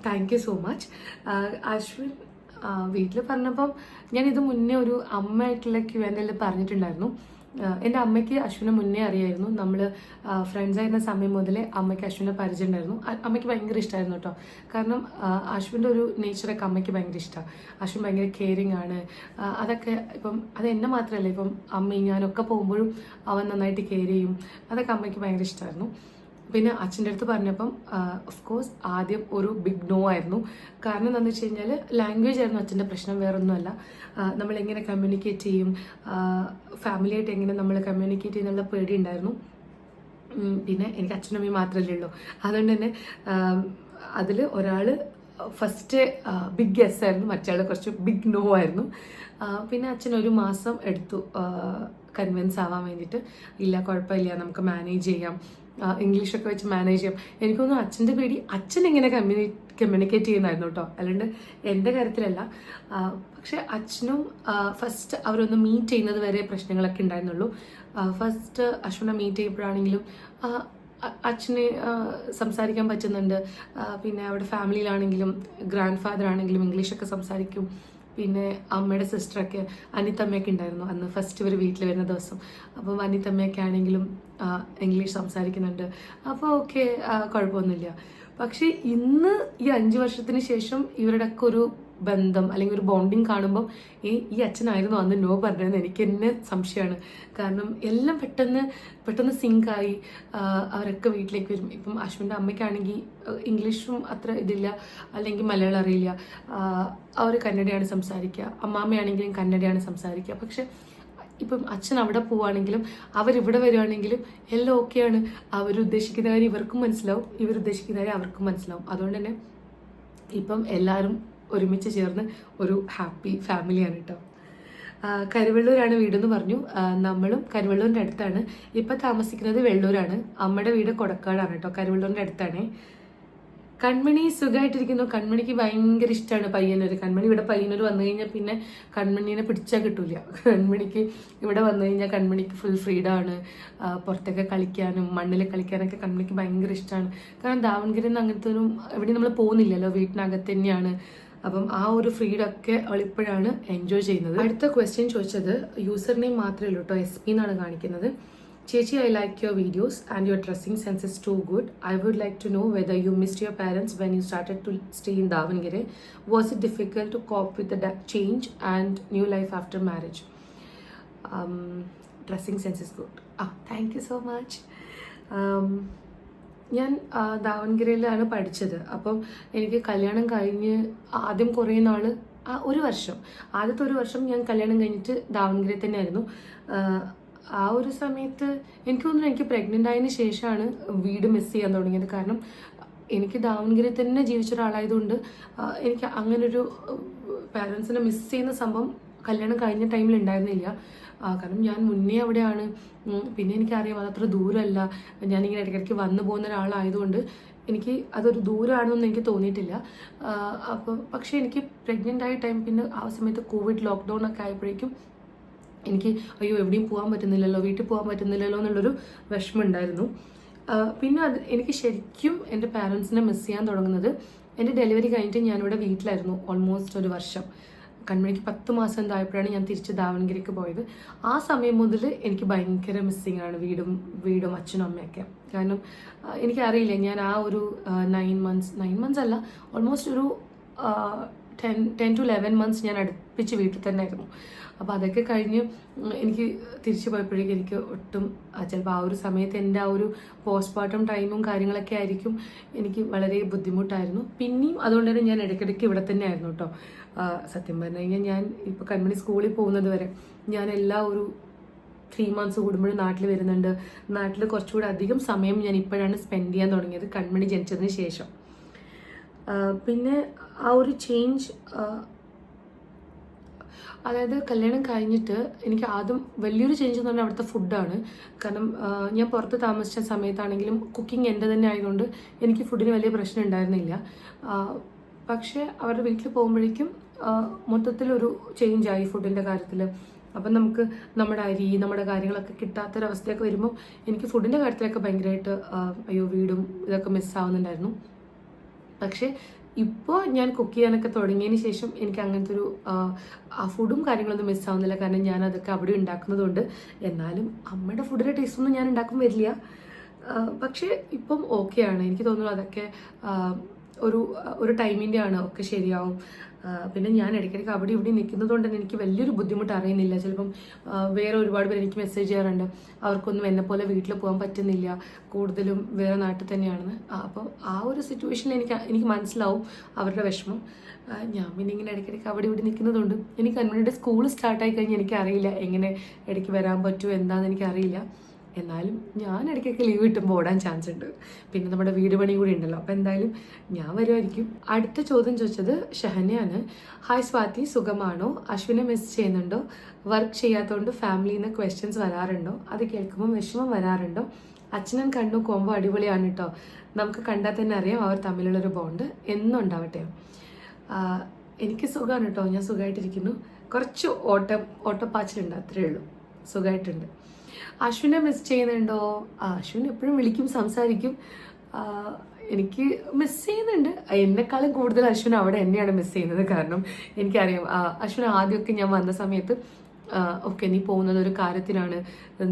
thank you so much Ashwin വീട്ടിൽ പറഞ്ഞപ്പം ഞാൻ ഇത് മുന്നേ ഒരു അമ്മയായിട്ടുള്ള ക്യൂ എന്റെ പറഞ്ഞിട്ടുണ്ടായിരുന്നു. എന്റെ അമ്മയ്ക്ക് അശ്വിനെ മുന്നേ അറിയായിരുന്നു. നമ്മൾ ഫ്രണ്ട്സ് ആയിരുന്ന സമയം മുതലേ അമ്മയ്ക്ക് അശ്വിനെ പരിചയം ഉണ്ടായിരുന്നു അമ്മയ്ക്ക് ഭയങ്കര ഇഷ്ടമായിരുന്നു കേട്ടോ. കാരണം അശ്വിന്റെ ഒരു നേച്ചറൊക്കെ അമ്മയ്ക്ക് ഭയങ്കര ഇഷ്ടമാണ് അശ്വിൻ ഭയങ്കര കെയറിങ് ആണ്. അതൊക്കെ ഇപ്പം അത് എന്നെ മാത്രമല്ല ഇപ്പം അമ്മയും ഞാനൊക്കെ പോകുമ്പോഴും അവൻ നന്നായിട്ട് കെയർ ചെയ്യും. അതൊക്കെ അമ്മയ്ക്ക് ഭയങ്കര ഇഷ്ടമായിരുന്നു പിന്നെ അച്ഛന്റെ അടുത്ത് പറഞ്ഞപ്പം ഓഫ് കോഴ്സ് ആദ്യം ഒരു ബിഗ് നോ ആയിരുന്നു. കാരണം എന്താണെന്ന് വെച്ച് കഴിഞ്ഞാൽ ലാംഗ്വേജ് ആയിരുന്നു അച്ഛന്റെ പ്രശ്നം വേറൊന്നുമല്ല. നമ്മൾ എങ്ങനെ കമ്മ്യൂണിക്കേറ്റ് ചെയ്യും. ഫാമിലിയായിട്ട് എങ്ങനെ നമ്മൾ കമ്മ്യൂണിക്കേറ്റ് ചെയ്യുന്നുള്ള പേടി ഉണ്ടായിരുന്നു. പിന്നെ എനിക്ക് അച്ഛനും അമ്മയും മാത്രമല്ലേ ഉള്ളൂ. അതുകൊണ്ട് തന്നെ അതിൽ ഒരാൾ ഫസ്റ്റ് ബിഗ് എസ് ആയിരുന്നു. മറ്റേ കുറച്ച് ബിഗ് നോ ആയിരുന്നു. പിന്നെ അച്ഛൻ ഒരു മാസം എടുത്തു കൺവിൻസ് ആവാൻ വേണ്ടിയിട്ട്. ഇല്ല കുഴപ്പമില്ല നമുക്ക് മാനേജ് ചെയ്യാം. ഇംഗ്ലീഷൊക്കെ വെച്ച് മാനേജ് ചെയ്യാം. എനിക്കൊന്നും അച്ഛന്റെ പേടി അച്ഛൻ എങ്ങനെ കമ്മ്യൂണി കമ്മ്യൂണിക്കേറ്റ് ചെയ്യുന്നായിരുന്നു കേട്ടോ. അല്ലാണ്ട് എന്റെ കാര്യത്തിലല്ല. പക്ഷെ അച്ഛനും ഫസ്റ്റ് അവരൊന്ന് മീറ്റ് ചെയ്യുന്നത് വരെ പ്രശ്നങ്ങളൊക്കെ ഉണ്ടായിരുന്നുള്ളൂ. ഫസ്റ്റ് അശ്വനെ മീറ്റ് ചെയ്യുമ്പോഴാണെങ്കിലും അച്ഛനെ സംസാരിക്കാൻ പറ്റുന്നുണ്ട്. പിന്നെ അവിടെ ഫാമിലിയിലാണെങ്കിലും ഗ്രാൻഡ് ഫാദർ ആണെങ്കിലും ഇംഗ്ലീഷൊക്കെ സംസാരിക്കും. പിന്നെ അമ്മയുടെ സിസ്റ്ററൊക്കെ അനിത്തമ്മയൊക്കെ ഉണ്ടായിരുന്നു അന്ന് ഫസ്റ്റ് ഇവർ വീട്ടിൽ വരുന്ന ദിവസം. അപ്പം അനിത്തമ്മയൊക്കെ ആണെങ്കിലും ഇംഗ്ലീഷ് സംസാരിക്കുന്നുണ്ട്. അപ്പോൾ ഓക്കെ കുഴപ്പമൊന്നുമില്ല. പക്ഷേ ഇന്ന് ഈ അഞ്ച് വർഷത്തിന് ശേഷം ഇവരുടെയൊക്കെ ഒരു ബന്ധം അല്ലെങ്കിൽ ഒരു ബോണ്ടിങ് കാണുമ്പോൾ ഈ ഈ അച്ഛനായിരുന്നു അന്ന് നോ പറഞ്ഞതെന്ന് എനിക്ക് എന്നെ സംശയമാണ്. കാരണം എല്ലാം പെട്ടെന്ന് പെട്ടെന്ന് സിങ്കായി അവരൊക്കെ വീട്ടിലേക്ക് വരും. ഇപ്പം അശ്വിന്റെ അമ്മയ്ക്കാണെങ്കിൽ ഇംഗ്ലീഷും അത്ര ഇതില്ല അല്ലെങ്കിൽ മലയാളം അറിയില്ല. അവർ കന്നഡയാണ് സംസാരിക്കുക അമ്മാമ്മയാണെങ്കിലും കന്നഡയാണ് സംസാരിക്കുക പക്ഷെ ഇപ്പം അച്ഛൻ അവിടെ പോവുകയാണെങ്കിലും അവരിവിടെ വരുവാണെങ്കിലും എല്ലാം ഓക്കെയാണ്. അവരുദ്ദേശിക്കുന്ന കാര്യം ഇവർക്കും മനസ്സിലാവും. ഇവരുദ്ദേശിക്കുന്ന കാര്യം അവർക്കും മനസ്സിലാവും. അതുകൊണ്ട് തന്നെ ഇപ്പം എല്ലാവരും ഒരുമിച്ച് ചേർന്ന് ഒരു ഹാപ്പി ഫാമിലിയാണ് കേട്ടോ കരുവള്ളൂരാണ് വീടെന്ന് പറഞ്ഞു. നമ്മളും കരുവള്ളൂരിന്റെ അടുത്താണ്. ഇപ്പം താമസിക്കുന്നത് വെള്ളൂരാണ്. അമ്മയുടെ വീട് കൊടക്കാടാണ് കേട്ടോ കരുവള്ളൂരിന്റെ അടുത്താണ്. കൺമണി സുഖമായിട്ടിരിക്കുന്നു കൺമണിക്ക് ഭയങ്കര ഇഷ്ടമാണ് പയ്യന്നൂർ കൺമണി ഇവിടെ പയ്യന്നൂർ വന്നു കഴിഞ്ഞാൽ പിന്നെ കൺമണീനെ പിടിച്ചാൽ കിട്ടൂല. കൺമണിക്ക് ഇവിടെ വന്നു കഴിഞ്ഞാൽ കൺമണിക്ക് ഫുൾ ഫ്രീഡം ആണ്. പുറത്തൊക്കെ കളിക്കാനും മണ്ണിൽ കളിക്കാനൊക്കെ കൺമണിക്ക് ഭയങ്കര ഇഷ്ടമാണ് കാരണം ദാവൺഗിരിയിൽ നിന്ന് അങ്ങനത്തെ ഒരു എവിടെയും നമ്മൾ പോകുന്നില്ലല്ലോ വീട്ടിനകത്ത് തന്നെയാണ്. അപ്പം ആ ഒരു ഫ്രീഡം ഒക്കെ അവൾ ഇപ്പോഴാണ് എൻജോയ് ചെയ്യുന്നത്. അടുത്ത ക്വസ്റ്റ്യൻ ചോദിച്ചത് യൂസർ നെയിം മാത്രമേ ഉള്ളൂ കേട്ടോ എസ് പി എന്നാണ് കാണിക്കുന്നത്. ചേച്ചി I like your videos and your dressing sense is too good I would like to know whether you missed your parents when you started to stay in Davangere was it difficult to cope with the change and new life after marriage dressing sense is good ah thank you so much ഞാൻ ദാവൻഗിരയിലാണ് പഠിച്ചത്. അപ്പം എനിക്ക് കല്യാണം കഴിഞ്ഞ് ആദ്യം കുറേ നാൾ ഒരു വർഷം. ആദ്യത്തെ ഒരു വർഷം ഞാൻ കല്യാണം കഴിഞ്ഞിട്ട് ദാവൻഗിരി തന്നെയായിരുന്നു. ആ, ഒരു സമയത്ത് എനിക്ക് തോന്നുന്നു എനിക്ക് പ്രഗ്നന്റ് ആയതിനു ശേഷമാണ് വീട് മിസ് ചെയ്യാൻ തുടങ്ങിയത്. കാരണം എനിക്ക് ദാവൻഗിരി തന്നെ ജീവിച്ച ഒരാളായതുകൊണ്ട് എനിക്ക് അങ്ങനൊരു പാരൻസിനെ മിസ് ചെയ്യുന്ന സംഭവം കല്യാണം കഴിഞ്ഞ ടൈമിൽ ഉണ്ടായിരുന്നില്ല. കാരണം ഞാൻ മുന്നേ അവിടെയാണ്. പിന്നെ എനിക്കറിയാം അതത്ര ദൂരമല്ല ഞാനിങ്ങനെ ഇടയ്ക്കിടയ്ക്ക് വന്നു പോകുന്ന ഒരാളായതുകൊണ്ട് എനിക്ക് അതൊരു ദൂരമാണെന്നൊന്നും എനിക്ക് തോന്നിയിട്ടില്ല. അപ്പോൾ പക്ഷേ എനിക്ക് പ്രഗ്നന്റ് ആയ ടൈം പിന്നെ ആ സമയത്ത് കോവിഡ് ലോക്ക്ഡൗൺ ഒക്കെ ആയപ്പോഴേക്കും എനിക്ക് അയ്യോ എവിടെയും പോകാൻ പറ്റുന്നില്ലല്ലോ വീട്ടിൽ പോകാൻ പറ്റുന്നില്ലല്ലോ എന്നുള്ളൊരു വിഷമം ഉണ്ടായിരുന്നു പിന്നെ അത് എനിക്ക് ശരിക്കും എന്റെ പാരൻസിനെ മിസ് ചെയ്യാൻ തുടങ്ങുന്നത് എന്റെ ഡെലിവറി കഴിഞ്ഞിട്ട് ഞാനിവിടെ വീട്ടിലായിരുന്നു ഓൾമോസ്റ്റ് ഒരു വർഷം. കൺമണിക്ക് പത്ത് മാസം എന്തായപ്പോഴാണ് ഞാൻ തിരിച്ച് ദാവണഗിരിക്ക് പോയത്. ആ സമയം മുതൽ എനിക്ക് ഭയങ്കര മിസ്സിങ് ആണ് വീടും വീടും അച്ഛനും അമ്മയൊക്കെ. കാരണം എനിക്കറിയില്ല ഞാൻ ആ ഒരു നയൻ മന്ത്സ് നയൻ മന്ത്സ് അല്ല ഓൾമോസ്റ്റ് ഒരു ten ten to eleven months ഞാൻ അടുപ്പിച്ച് വീട്ടിൽ തന്നെ ആയിരുന്നു. അപ്പോൾ അതൊക്കെ കഴിഞ്ഞ് എനിക്ക് തിരിച്ചു പോയപ്പോഴേക്കും എനിക്ക് ഒട്ടും ചിലപ്പോൾ ആ ഒരു സമയത്ത് എന്റെ ആ ഒരു പോസ്റ്റ്മോർട്ടം ടൈമും കാര്യങ്ങളൊക്കെ ആയിരിക്കും എനിക്ക് വളരെ ബുദ്ധിമുട്ടായിരുന്നു. പിന്നെയും അതുകൊണ്ട് തന്നെ ഞാൻ ഇടയ്ക്കിടയ്ക്ക് ഇവിടെ തന്നെ ആയിരുന്നു കേട്ടോ. സത്യം പറഞ്ഞു കഴിഞ്ഞാൽ ഞാൻ ഇപ്പോൾ കൺമണി സ്കൂളിൽ പോകുന്നത് വരെ ഞാൻ എല്ലാ ഒരു ത്രീ മന്ത്സ് കൂടുമ്പോഴും നാട്ടിൽ വരുന്നുണ്ട്. നാട്ടിൽ കുറച്ചുകൂടി അധികം സമയം ഞാൻ ഇപ്പോഴാണ് സ്പെൻഡ് ചെയ്യാൻ തുടങ്ങിയത് കൺമണി ജനിച്ചതിന് ശേഷം. പിന്നെ ആ ഒരു ചേഞ്ച് അതായത് കല്യാണം കഴിഞ്ഞിട്ട് എനിക്ക് ആദ്യം വലിയൊരു ചേഞ്ച് എന്ന് പറഞ്ഞാൽ അവിടുത്തെ ഫുഡാണ് കാരണം ഞാൻ പുറത്ത് താമസിച്ച സമയത്താണെങ്കിലും കുക്കിംഗ് എന്റെ തന്നെ ആയതുകൊണ്ട് എനിക്ക് ഫുഡിന് വലിയ പ്രശ്നം ഉണ്ടായിരുന്നില്ല. പക്ഷേ അവരുടെ വീട്ടിൽ പോകുമ്പോഴേക്കും മൊത്തത്തിലൊരു ആയി ഫുഡിന്റെ കാര്യത്തിൽ അപ്പം നമുക്ക് നമ്മുടെ അരി നമ്മുടെ കാര്യങ്ങളൊക്കെ കിട്ടാത്തൊരവസ്ഥയൊക്കെ വരുമ്പോൾ എനിക്ക് ഫുഡിന്റെ കാര്യത്തിലൊക്കെ ഭയങ്കരമായിട്ട് അയ്യോ വീടും ഇതൊക്കെ മിസ്സാവുന്നുണ്ടായിരുന്നു പക്ഷേ ഇപ്പോൾ ഞാൻ കുക്ക് ചെയ്യാനൊക്കെ തുടങ്ങിയതിന് ശേഷം എനിക്ക് അങ്ങനത്തെ ഒരു ആ, ഫുഡും കാര്യങ്ങളൊന്നും മിസ്സാവുന്നില്ല കാരണം ഞാൻ അതൊക്കെ അവിടെ ഉണ്ടാക്കുന്നതുകൊണ്ട്. എന്നാലും അമ്മയുടെ ഫുഡിന്റെ ടേസ്റ്റൊന്നും ഞാൻ ഉണ്ടാക്കാൻ വരില്ല. പക്ഷേ ഇപ്പം ഓക്കെയാണ് എനിക്ക് തോന്നുന്നു അതൊക്കെ ഒരു ഒരു ടൈമിന്റെ ആണ് ഒക്കെ ശരിയാവും. പിന്നെ ഞാൻ ഇടയ്ക്കിടയ്ക്ക് അവിടെ ഇവിടെ നിൽക്കുന്നത് കൊണ്ട് തന്നെ എനിക്ക് വലിയൊരു ബുദ്ധിമുട്ട് അറിയുന്നില്ല. ചിലപ്പം വേറെ ഒരുപാട് പേര് എനിക്ക് മെസ്സേജ് ചെയ്യാറുണ്ട്. അവർക്കൊന്നും എന്നെ പോലെ വീട്ടിൽ പോകാൻ പറ്റുന്നില്ല. കൂടുതലും വേറെ നാട്ടിൽ തന്നെയാണെന്ന്. അപ്പോൾ ആ ഒരു സിറ്റുവേഷനിൽ എനിക്ക് എനിക്ക് മനസ്സിലാവും അവരുടെ വിഷമം. ഞാൻ പിന്നെ ഇങ്ങനെ ഇടയ്ക്കിടയ്ക്ക് അവിടെ ഇവിടെ നിൽക്കുന്നതുകൊണ്ട് എനിക്ക് അന്മണിയുടെ സ്കൂൾ സ്റ്റാർട്ടായി കഴിഞ്ഞാൽ എനിക്കറിയില്ല എങ്ങനെ ഇടയ്ക്ക് വരാൻ പറ്റുമോ എന്താണെന്ന് എനിക്കറിയില്ല. എന്നാലും ഞാൻ ഇടയ്ക്കൊക്കെ ലീവ് കിട്ടുമ്പോൾ ഓടാൻ ചാൻസ് ഉണ്ട്. പിന്നെ നമ്മുടെ വീട് പണി കൂടി ഉണ്ടല്ലോ. അപ്പോൾ എന്തായാലും ഞാൻ വരുമായിരിക്കും അടുത്ത ചോദ്യം ചോദിച്ചത് ഷഹനയാണ്. ഹായ് സ്വാതി സുഖമാണോ? അശ്വിനെ മിസ് ചെയ്യുന്നുണ്ടോ? വർക്ക് ചെയ്യാത്തതുകൊണ്ട് ഫാമിലിയിൽ നിന്ന് ക്വസ്റ്റ്യൻസ് വരാറുണ്ടോ? അത് കേൾക്കുമ്പോൾ വിഷമം വരാറുണ്ടോ? അച്ഛനും കണ്ണു കോമ്പോ അടിപൊളിയാണ് കേട്ടോ നമുക്ക് കണ്ടാൽ തന്നെ അറിയാം അവർ തമ്മിലുള്ളൊരു ബോണ്ട് എന്നും ഉണ്ടാവട്ടെ എനിക്ക് സുഖമാണ് കേട്ടോ ഞാൻ സുഖമായിട്ടിരിക്കുന്നു കുറച്ച് ഓട്ടം ഓട്ടപ്പാച്ചിലുണ്ട്. അത്രയേ ഉള്ളൂ. സുഖമായിട്ടുണ്ട് അശ്വിനെ മിസ് ചെയ്യുന്നുണ്ടോ? അശ്വിൻ എപ്പോഴും വിളിക്കും സംസാരിക്കും. എനിക്ക് മിസ് ചെയ്യുന്നുണ്ട്. എന്നെക്കാളും കൂടുതൽ അശ്വിൻ അവിടെ എന്നെയാണ് മിസ് ചെയ്യുന്നത്. കാരണം എനിക്കറിയാം അശ്വിൻ ആദ്യമൊക്കെ ഞാൻ വന്ന സമയത്ത് ഓക്കെ നീ പോകുന്നത് ഒരു കാര്യത്തിനാണ്.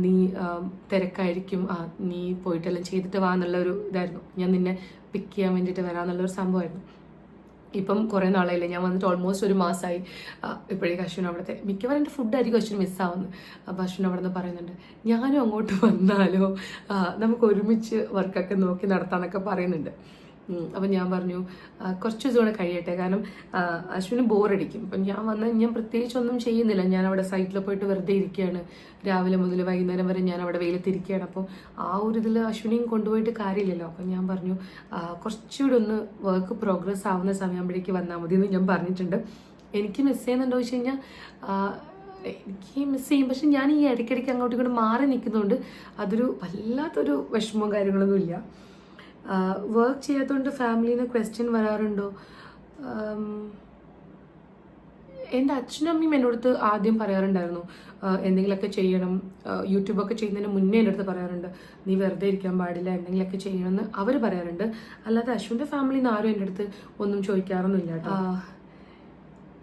നീ തിരക്കായിരിക്കും. നീ പോയിട്ടെല്ലാം ചെയ്തിട്ട് വാ എന്നുള്ള ഒരു ഇതായിരുന്നു. ഞാൻ നിന്നെ പിക്ക് ചെയ്യാൻ വേണ്ടിയിട്ട് വരാമെന്നുള്ള ഒരു സംഭവമായിരുന്നു. ഇപ്പം കുറേ നാളായില്ലേ ഞാൻ വന്നിട്ട് ഓൾമോസ്റ്റ് ഒരു മാസമായി ഇപ്പോഴേക്ക് അശ്വിൻ അവിടുത്തെ. മിക്കവാറും എന്റെ ഫുഡായിരിക്കും അശ്വിൻ മിസ്സാവുന്നത് അപ്പോൾ അശ്വിൻ അവിടെ നിന്ന് പറയുന്നുണ്ട് ഞാനും അങ്ങോട്ട് വന്നാലോ? നമുക്ക് ഒരുമിച്ച് വർക്കൊക്കെ നോക്കി നടത്താമെന്നൊക്കെ പറയുന്നുണ്ട്. ഉം, അപ്പം ഞാൻ പറഞ്ഞു കുറച്ചു ദിവസം കൂടെ കഴിയട്ടെ കാരണം അശ്വിന് ബോറടിക്കും. അപ്പം ഞാൻ വന്ന് ഞാൻ പ്രത്യേകിച്ച് ഒന്നും ചെയ്യുന്നില്ല. ഞാൻ അവിടെ സൈറ്റിൽ പോയിട്ട് വെറുതെ ഇരിക്കുകയാണ്. രാവിലെ മുതൽ വൈകുന്നേരം വരെ ഞാൻ അവിടെ വെയിലത്തിരിക്കുകയാണ്. അപ്പോൾ ആ ഒരു ഇതിൽ അശ്വിനെയും കൊണ്ടുപോയിട്ട് കാര്യമില്ലല്ലോ. അപ്പം ഞാൻ പറഞ്ഞു കുറച്ചുകൂടി ഒന്ന് വർക്ക് പ്രോഗ്രസ് ആവുന്ന സമയമാകുമ്പോഴേക്ക് വന്നാൽ മതി എന്ന് ഞാൻ പറഞ്ഞിട്ടുണ്ട്. എനിക്ക് മിസ് ചെയ്യുന്നുണ്ടോ വെച്ച് കഴിഞ്ഞാൽ എനിക്ക് മിസ് ചെയ്യും. പക്ഷെ ഞാൻ ഈ ഇടയ്ക്കിടയ്ക്ക് അങ്ങോട്ടും ഇങ്ങോട്ട് മാറി നിൽക്കുന്നതുകൊണ്ട് അതൊരു വല്ലാത്തൊരു വിഷമവും കാര്യങ്ങളൊന്നും ഇല്ല വർക്ക് ചെയ്യാത്തതുകൊണ്ട് ഫാമിലിന്ന് ക്വസ്റ്റ്യൻ വരാറുണ്ടോ? എന്റെ അച്ഛനും അമ്മയും എന്റെ അടുത്ത് ആദ്യം പറയാറുണ്ടായിരുന്നു. എന്തെങ്കിലുമൊക്കെ ചെയ്യണം. യൂട്യൂബൊക്കെ ചെയ്യുന്നതിന് മുന്നേ എന്റെ അടുത്ത് പറയാറുണ്ട്. നീ വെറുതെ ഇരിക്കാൻ പാടില്ല. എന്തെങ്കിലുമൊക്കെ ചെയ്യണമെന്ന് അവർ പറയാറുണ്ട്. അല്ലാതെ അശ്വിന്റെ ഫാമിലിയിൽ നിന്ന് ആരും എന്റെ അടുത്ത് ഒന്നും ചോദിക്കാറൊന്നുമില്ല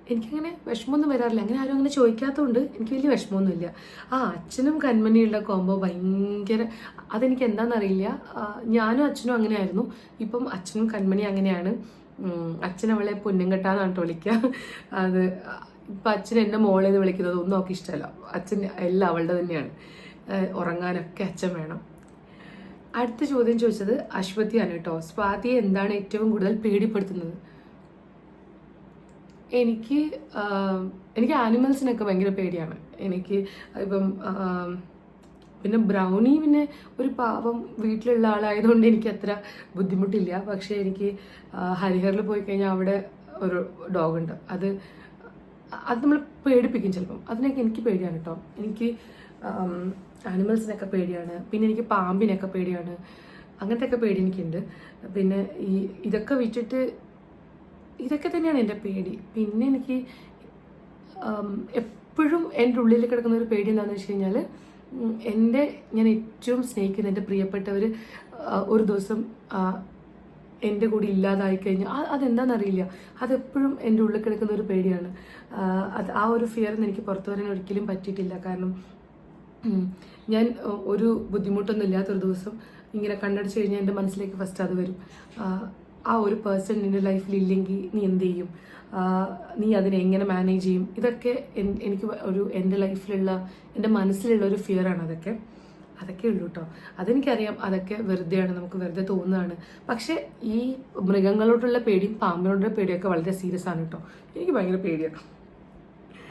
എനിക്കങ്ങനെ വിഷമമൊന്നും വരാറില്ല. അങ്ങനെ ആരും അങ്ങനെ ചോദിക്കാത്തതുകൊണ്ട് എനിക്ക് വലിയ വിഷമമൊന്നുമില്ല. ആ അച്ഛനും കൺമണിയുള്ള കോംബോ ഭയങ്കര അതെനിക്ക് എന്താണെന്നറിയില്ല. ഞാനും അച്ഛനും അങ്ങനെയായിരുന്നു. ഇപ്പം അച്ഛനും കൺമണി അങ്ങനെയാണ്. അച്ഛൻ അവളെ പൊന്നുംകെട്ടാന്നാണ് കേട്ടോ വിളിക്കുക അത് ഇപ്പം അച്ഛൻ എന്നെ മോളെന്ന് വിളിക്കുന്നത് ഒന്നും അവൾക്ക് ഇഷ്ടമല്ല. അച്ഛൻ എല്ലാം അവളുടെ തന്നെയാണ്. ഉറങ്ങാനൊക്കെ അച്ഛൻ വേണം. അടുത്ത ചോദ്യം ചോദിച്ചത് അശ്വതിയാണ് കേട്ടോ. സ്വാതി എന്താണ് ഏറ്റവും കൂടുതൽ പേടിപ്പെടുത്തുന്നത്? എനിക്ക് എനിക്ക് ആനിമൽസിനൊക്കെ ഭയങ്കര പേടിയാണ്. എനിക്ക് ഇപ്പം പിന്നെ ബ്രൗണി പിന്നെ ഒരു പാവം വീട്ടിലുള്ള ആളായതുകൊണ്ട് എനിക്ക് അത്ര ബുദ്ധിമുട്ടില്ല. പക്ഷേ എനിക്ക് ഹരിഹറിൽ പോയി കഴിഞ്ഞാൽ അവിടെ ഒരു ഡോഗ് ഉണ്ട്. അത് അത് നമ്മൾ പേടിപ്പിക്കും ചിലപ്പം. അതിനൊക്കെ എനിക്ക് പേടിയാണ് കേട്ടോ. എനിക്ക് ആനിമൽസിനൊക്കെ പേടിയാണ്. പിന്നെ എനിക്ക് പാമ്പിനൊക്കെ പേടിയാണ്. അങ്ങനത്തെ ഒക്കെ പേടി എനിക്കുണ്ട്. പിന്നെ ഈ ഇതൊക്കെ വിട്ടിട്ട് ഇതൊക്കെ തന്നെയാണ് എന്റെ പേടി. പിന്നെ എനിക്ക് എപ്പോഴും എന്റെ ഉള്ളിൽ കിടക്കുന്ന ഒരു പേടി എന്താണെന്ന് വെച്ച് കഴിഞ്ഞാൽ എന്റെ ഞാൻ ഏറ്റവും സ്നേഹിക്കുന്ന എന്റെ പ്രിയപ്പെട്ടവർ ഒരു ദിവസം എന്റെ കൂടെ ഇല്ലാതായി കഴിഞ്ഞാൽ അതെന്താണെന്നറിയില്ല അതെപ്പോഴും എന്റെ ഉള്ളിൽ കിടക്കുന്ന ഒരു പേടിയാണ്. അത് ആ ഒരു ഫിയർ എനിക്ക് പുറത്തു വരാൻ ഒരിക്കലും പറ്റിയിട്ടില്ല. കാരണം ഞാൻ ഒരു ബുദ്ധിമുട്ടൊന്നും ഇല്ലാത്തൊരു ദിവസം ഇങ്ങനെ കണ്ടടിച്ചു കഴിഞ്ഞാൽ എന്റെ മനസ്സിലേക്ക് ഫസ്റ്റ് അത് വരും. ആ, ഒരു പേഴ്സൺ നിന്റെ ലൈഫിൽ ഇല്ലെങ്കിൽ നീ എന്ത് ചെയ്യും? നീ അതിനെ എങ്ങനെ മാനേജ് ചെയ്യും? ഇതൊക്കെ എനിക്ക് ഒരു എന്റെ ലൈഫിലുള്ള എന്റെ മനസ്സിലുള്ള ഒരു ഫിയറാണ് അതൊക്കെ. അതൊക്കെ ഉള്ളൂ കേട്ടോ അതെനിക്കറിയാം അതൊക്കെ വെറുതെയാണ് നമുക്ക് വെറുതെ തോന്നുന്നതാണ് പക്ഷേ ഈ മൃഗങ്ങളോടുള്ള പേടിയും പാമ്പിനോടുള്ള പേടിയൊക്കെ വളരെ സീരിയസ് ആണ് കേട്ടോ എനിക്ക് ഭയങ്കര പേടിയാണ്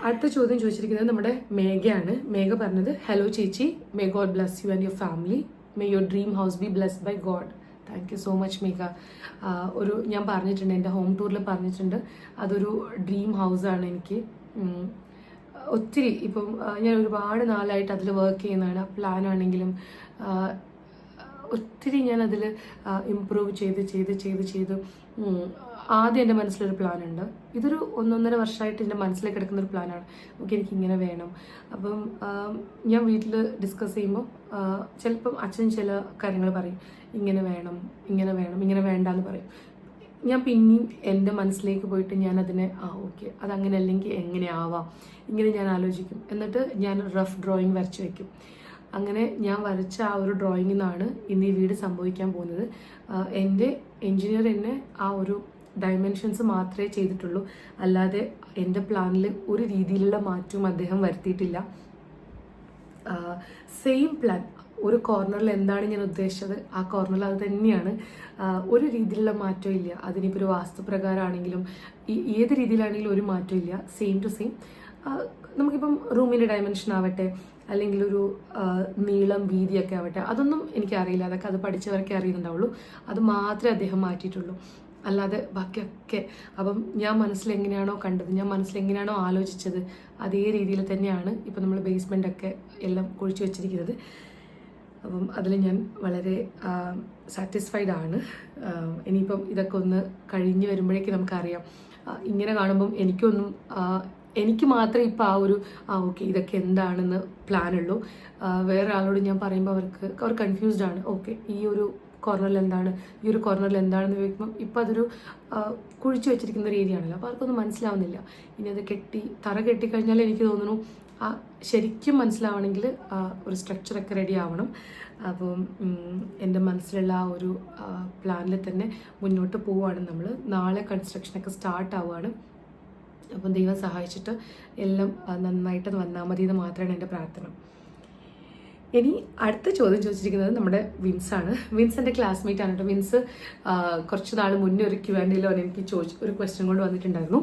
അടുത്ത ചോദ്യം ചോദിച്ചിരിക്കുന്നത് നമ്മുടെ മേഘയാണ്. മേഘ പറഞ്ഞത് ഹലോ ചേച്ചി may God bless you and your family may your dream house be blessed by God thank you so much Megha ഒരു ഞാൻ പറഞ്ഞിട്ടുണ്ട് എന്റെ ഹോം ടൂറിൽ പറഞ്ഞിട്ടുണ്ട്. അതൊരു ഡ്രീം ഹൗസാണ് എനിക്ക്. ഒത്തിരി ഇപ്പം ഞാൻ ഒരുപാട് നാളായിട്ട് അതിൽ വർക്ക് ചെയ്യുന്നതാണ്. പ്ലാൻ ആണെങ്കിലും ഒത്തിരി ഞാൻ അതിൽ ഇമ്പ്രൂവ് ചെയ്ത് ചെയ്ത് ചെയ്ത് ചെയ്ത് ആദ്യം എന്റെ മനസ്സിലൊരു പ്ലാൻ ഉണ്ട് ഇതൊരു ഒന്നൊന്നര വർഷമായിട്ട് എന്റെ മനസ്സിലേക്ക് കിടക്കുന്ന ഒരു പ്ലാനാണ്. ഓക്കെ എനിക്ക് ഇങ്ങനെ വേണം. അപ്പം ഞാൻ വീട്ടിൽ ഡിസ്കസ് ചെയ്യുമ്പോൾ ചിലപ്പം അച്ഛൻ ചില കാര്യങ്ങൾ പറയും. ഇങ്ങനെ വേണം ഇങ്ങനെ വേണം ഇങ്ങനെ വേണ്ട എന്ന് പറയും. ഞാൻ പിന്നെയും എന്റെ മനസ്സിലേക്ക് പോയിട്ട് ഞാൻ അതിനെ ആ ഓക്കെ അതങ്ങനെ അല്ലെങ്കിൽ എങ്ങനെ ആവാം ഇങ്ങനെ ഞാൻ ആലോചിക്കും. എന്നിട്ട് ഞാൻ റഫ് ഡ്രോയിങ് വരച്ച് വയ്ക്കും അങ്ങനെ ഞാൻ വരച്ച ആ ഒരു ഡ്രോയിങ്ങിൽ നിന്നാണ് ഇന്ന് ഈ വീട് സംഭവിക്കാൻ പോകുന്നത്. എന്റെ എൻജിനീയർ എന്നെ ആ ഒരു ഡയമെൻഷൻസ് മാത്രമേ ചെയ്തിട്ടുള്ളൂ. അല്ലാതെ എന്റെ പ്ലാനിൽ ഒരു രീതിയിലുള്ള മാറ്റവും അദ്ദേഹം വരുത്തിയിട്ടില്ല. സെയിം പ്ലാൻ ഒരു കോർണറിൽ എന്താണ് ഞാൻ ഉദ്ദേശിച്ചത്? ആ കോർണറിൽ അത് തന്നെയാണ്. ഒരു രീതിയിലുള്ള മാറ്റം ഇല്ല. അതിനിപ്പോൾ ഒരു വാസ്തുപ്രകാരമാണെങ്കിലും ഏത് രീതിയിലാണെങ്കിലും ഒരു മാറ്റം ഇല്ല. സെയിം ടു സെയിം നമുക്കിപ്പം റൂമിന്റെ ഡയമെൻഷൻ ആവട്ടെ അല്ലെങ്കിൽ ഒരു നീളം വീതിയൊക്കെ ആവട്ടെ അതൊന്നും എനിക്കറിയില്ല. അതൊക്കെ അത് പഠിച്ചവർക്കേ അറിയുന്നുണ്ടാവുള്ളൂ. അത് മാത്രമേ അദ്ദേഹം മാറ്റിയിട്ടുള്ളൂ. അല്ലാതെ ബാക്കിയൊക്കെ. അപ്പം ഞാൻ മനസ്സിൽ എങ്ങനെയാണോ കണ്ടത് ഞാൻ മനസ്സിൽ എങ്ങനെയാണോ ആലോചിച്ചത് അതേ രീതിയിൽ തന്നെയാണ് ഇപ്പം നമ്മൾ ബേസ്മെന്റൊക്കെ എല്ലാം കുഴിച്ചു വെച്ചിരിക്കുന്നത്. അപ്പം അതിൽ ഞാൻ വളരെ സാറ്റിസ്ഫൈഡ് ആണ്. ഇനിയിപ്പം ഇതൊക്കെ ഒന്ന് കഴിഞ്ഞ് വരുമ്പോഴേക്കും നമുക്കറിയാം. ഇങ്ങനെ കാണുമ്പം എനിക്കൊന്നും എനിക്ക് മാത്രമേ ഇപ്പോൾ ആ ഒരു ആ ഓക്കെ ഇതൊക്കെ എന്താണെന്ന് പ്ലാനുള്ളൂ വേറെ ഞാൻ പറയുമ്പോൾ അവർക്ക് അവർ കൺഫ്യൂസ്ഡ് ആണ്. ഓക്കെ ഈ ഒരു കോർണറിൽ എന്താണ്? ഈ ഒരു കോർണറിൽ എന്താണെന്ന് ചോദിക്കുമ്പോൾ ഇപ്പം അതൊരു കുഴിച്ചു വെച്ചിരിക്കുന്ന ഒരു ഏരിയ ആണല്ലോ അപ്പോൾ അവർക്കൊന്നും മനസ്സിലാവുന്നില്ല. ഇനി അത് കെട്ടി തറ കെട്ടിക്കഴിഞ്ഞാൽ എനിക്ക് തോന്നുന്നു ആ ശരിക്കും മനസ്സിലാവണമെങ്കിൽ ഒരു സ്ട്രക്ചറൊക്കെ റെഡി ആവണം. അപ്പോൾ എന്റെ മനസ്സിലുള്ള ആ ഒരു പ്ലാനിൽ തന്നെ മുന്നോട്ട് പോവുകയാണ് നമ്മൾ നാളെ കൺസ്ട്രക്ഷനൊക്കെ സ്റ്റാർട്ട് ആവുകയാണ്. അപ്പം ദൈവം സഹായിച്ചിട്ട് എല്ലാം നന്നായിട്ട് വന്നാൽ മതി എന്ന് മാത്രമാണ് എന്റെ പ്രാർത്ഥന. ഇനി അടുത്ത ചോദ്യം ചോദിച്ചിരിക്കുന്നത് നമ്മുടെ വിൻസ് ആണ്. വിൻസ് എന്റെ ക്ലാസ്മേറ്റ് ആണ് കേട്ടോ വിൻസ് കുറച്ച് നാൾ മുന്നേ ഒരു ക്യൂ ആൻഡ് അവൻ എനിക്ക് ചോദിച്ചു ഒരു ക്വസ്റ്റ്യൻ കൊണ്ട് വന്നിട്ടുണ്ടായിരുന്നു.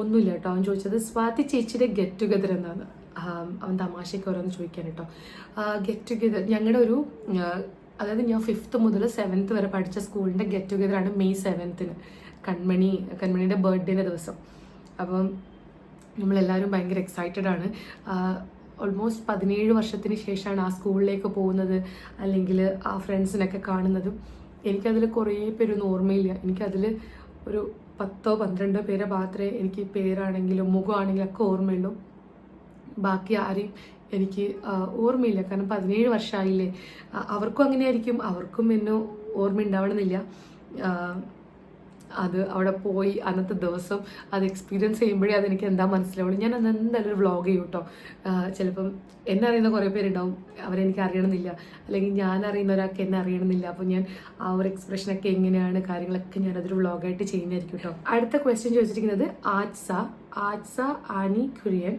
ഒന്നുമില്ല കേട്ടോ അവൻ ചോദിച്ചത് സ്വാതി ചേച്ചിയുടെ ഗെറ്റ് ടുഗദർ എന്നാണ്. അവൻ തമാശയ്ക്ക് ഓരോന്ന് ചോദിക്കാൻ കേട്ടോ ഗെറ്റ് ടുഗദർ ഞങ്ങളുടെ ഒരു അതായത് ഞാൻ ഫിഫ്ത്ത് മുതൽ സെവൻത്ത് വരെ പഠിച്ച സ്കൂളിന്റെ ഗെറ്റ് ടുഗദറാണ് മെയ് സെവൻത്തിന് കൺമണി കൺമണിയുടെ ബർത്ത്ഡേന്റെ ദിവസം. അപ്പം നമ്മളെല്ലാവരും ഭയങ്കര എക്സൈറ്റഡ് ആണ്. ഓൾമോസ്റ്റ് പതിനേഴ് വർഷത്തിന് ശേഷമാണ് ആ സ്കൂളിലേക്ക് പോകുന്നത് അല്ലെങ്കിൽ ആ ഫ്രണ്ട്സിനൊക്കെ കാണുന്നതും. എനിക്കതിൽ കുറേ പേരൊന്നും ഓർമ്മയില്ല. എനിക്കതിൽ ഒരു പത്തോ പന്ത്രണ്ടോ പേരെ മാത്രമേ എനിക്ക് പേരാണെങ്കിലും മുഖമാണെങ്കിലും ഒക്കെ ഓർമ്മയുള്ളൂ. ബാക്കി ആരെയും എനിക്ക് ഓർമ്മയില്ല. കാരണം പതിനേഴ് വർഷമായില്ലേ. അവർക്കും അങ്ങനെയായിരിക്കും. അവർക്കും എന്നെ ഓർമ്മ ഉണ്ടാവണമെന്നില്ല അത് അവിടെ പോയി അന്നത്തെ ദിവസം അത് എക്സ്പീരിയൻസ് ചെയ്യുമ്പോഴേ അതെനിക്ക് എന്താ മനസ്സിലാവുള്ളൂ. ഞാൻ അന്ന് എന്തായാലും ഒരു വ്ളോഗ് ചെയ്യും കേട്ടോ ചിലപ്പം എന്നെ അറിയുന്ന കുറേ പേരുണ്ടാവും. അവരെനിക്ക് അറിയണമെന്നില്ല. അല്ലെങ്കിൽ ഞാൻ അറിയുന്ന ഒരാൾക്ക് എന്നെ അറിയണമെന്നില്ല. അപ്പോൾ ഞാൻ ആ ഒരു എക്സ്പ്രഷനൊക്കെ എങ്ങനെയാണ് കാര്യങ്ങളൊക്കെ ഞാൻ അതൊരു വ്ളോഗായിട്ട് ചെയ്യുന്നതായിരിക്കും കേട്ടോ അടുത്ത ക്വസ്റ്റ്യൻ ചോദിച്ചിരിക്കുന്നത് ആറ്റ്സ ആറ്റ്സ ആനി കുര്യൻ.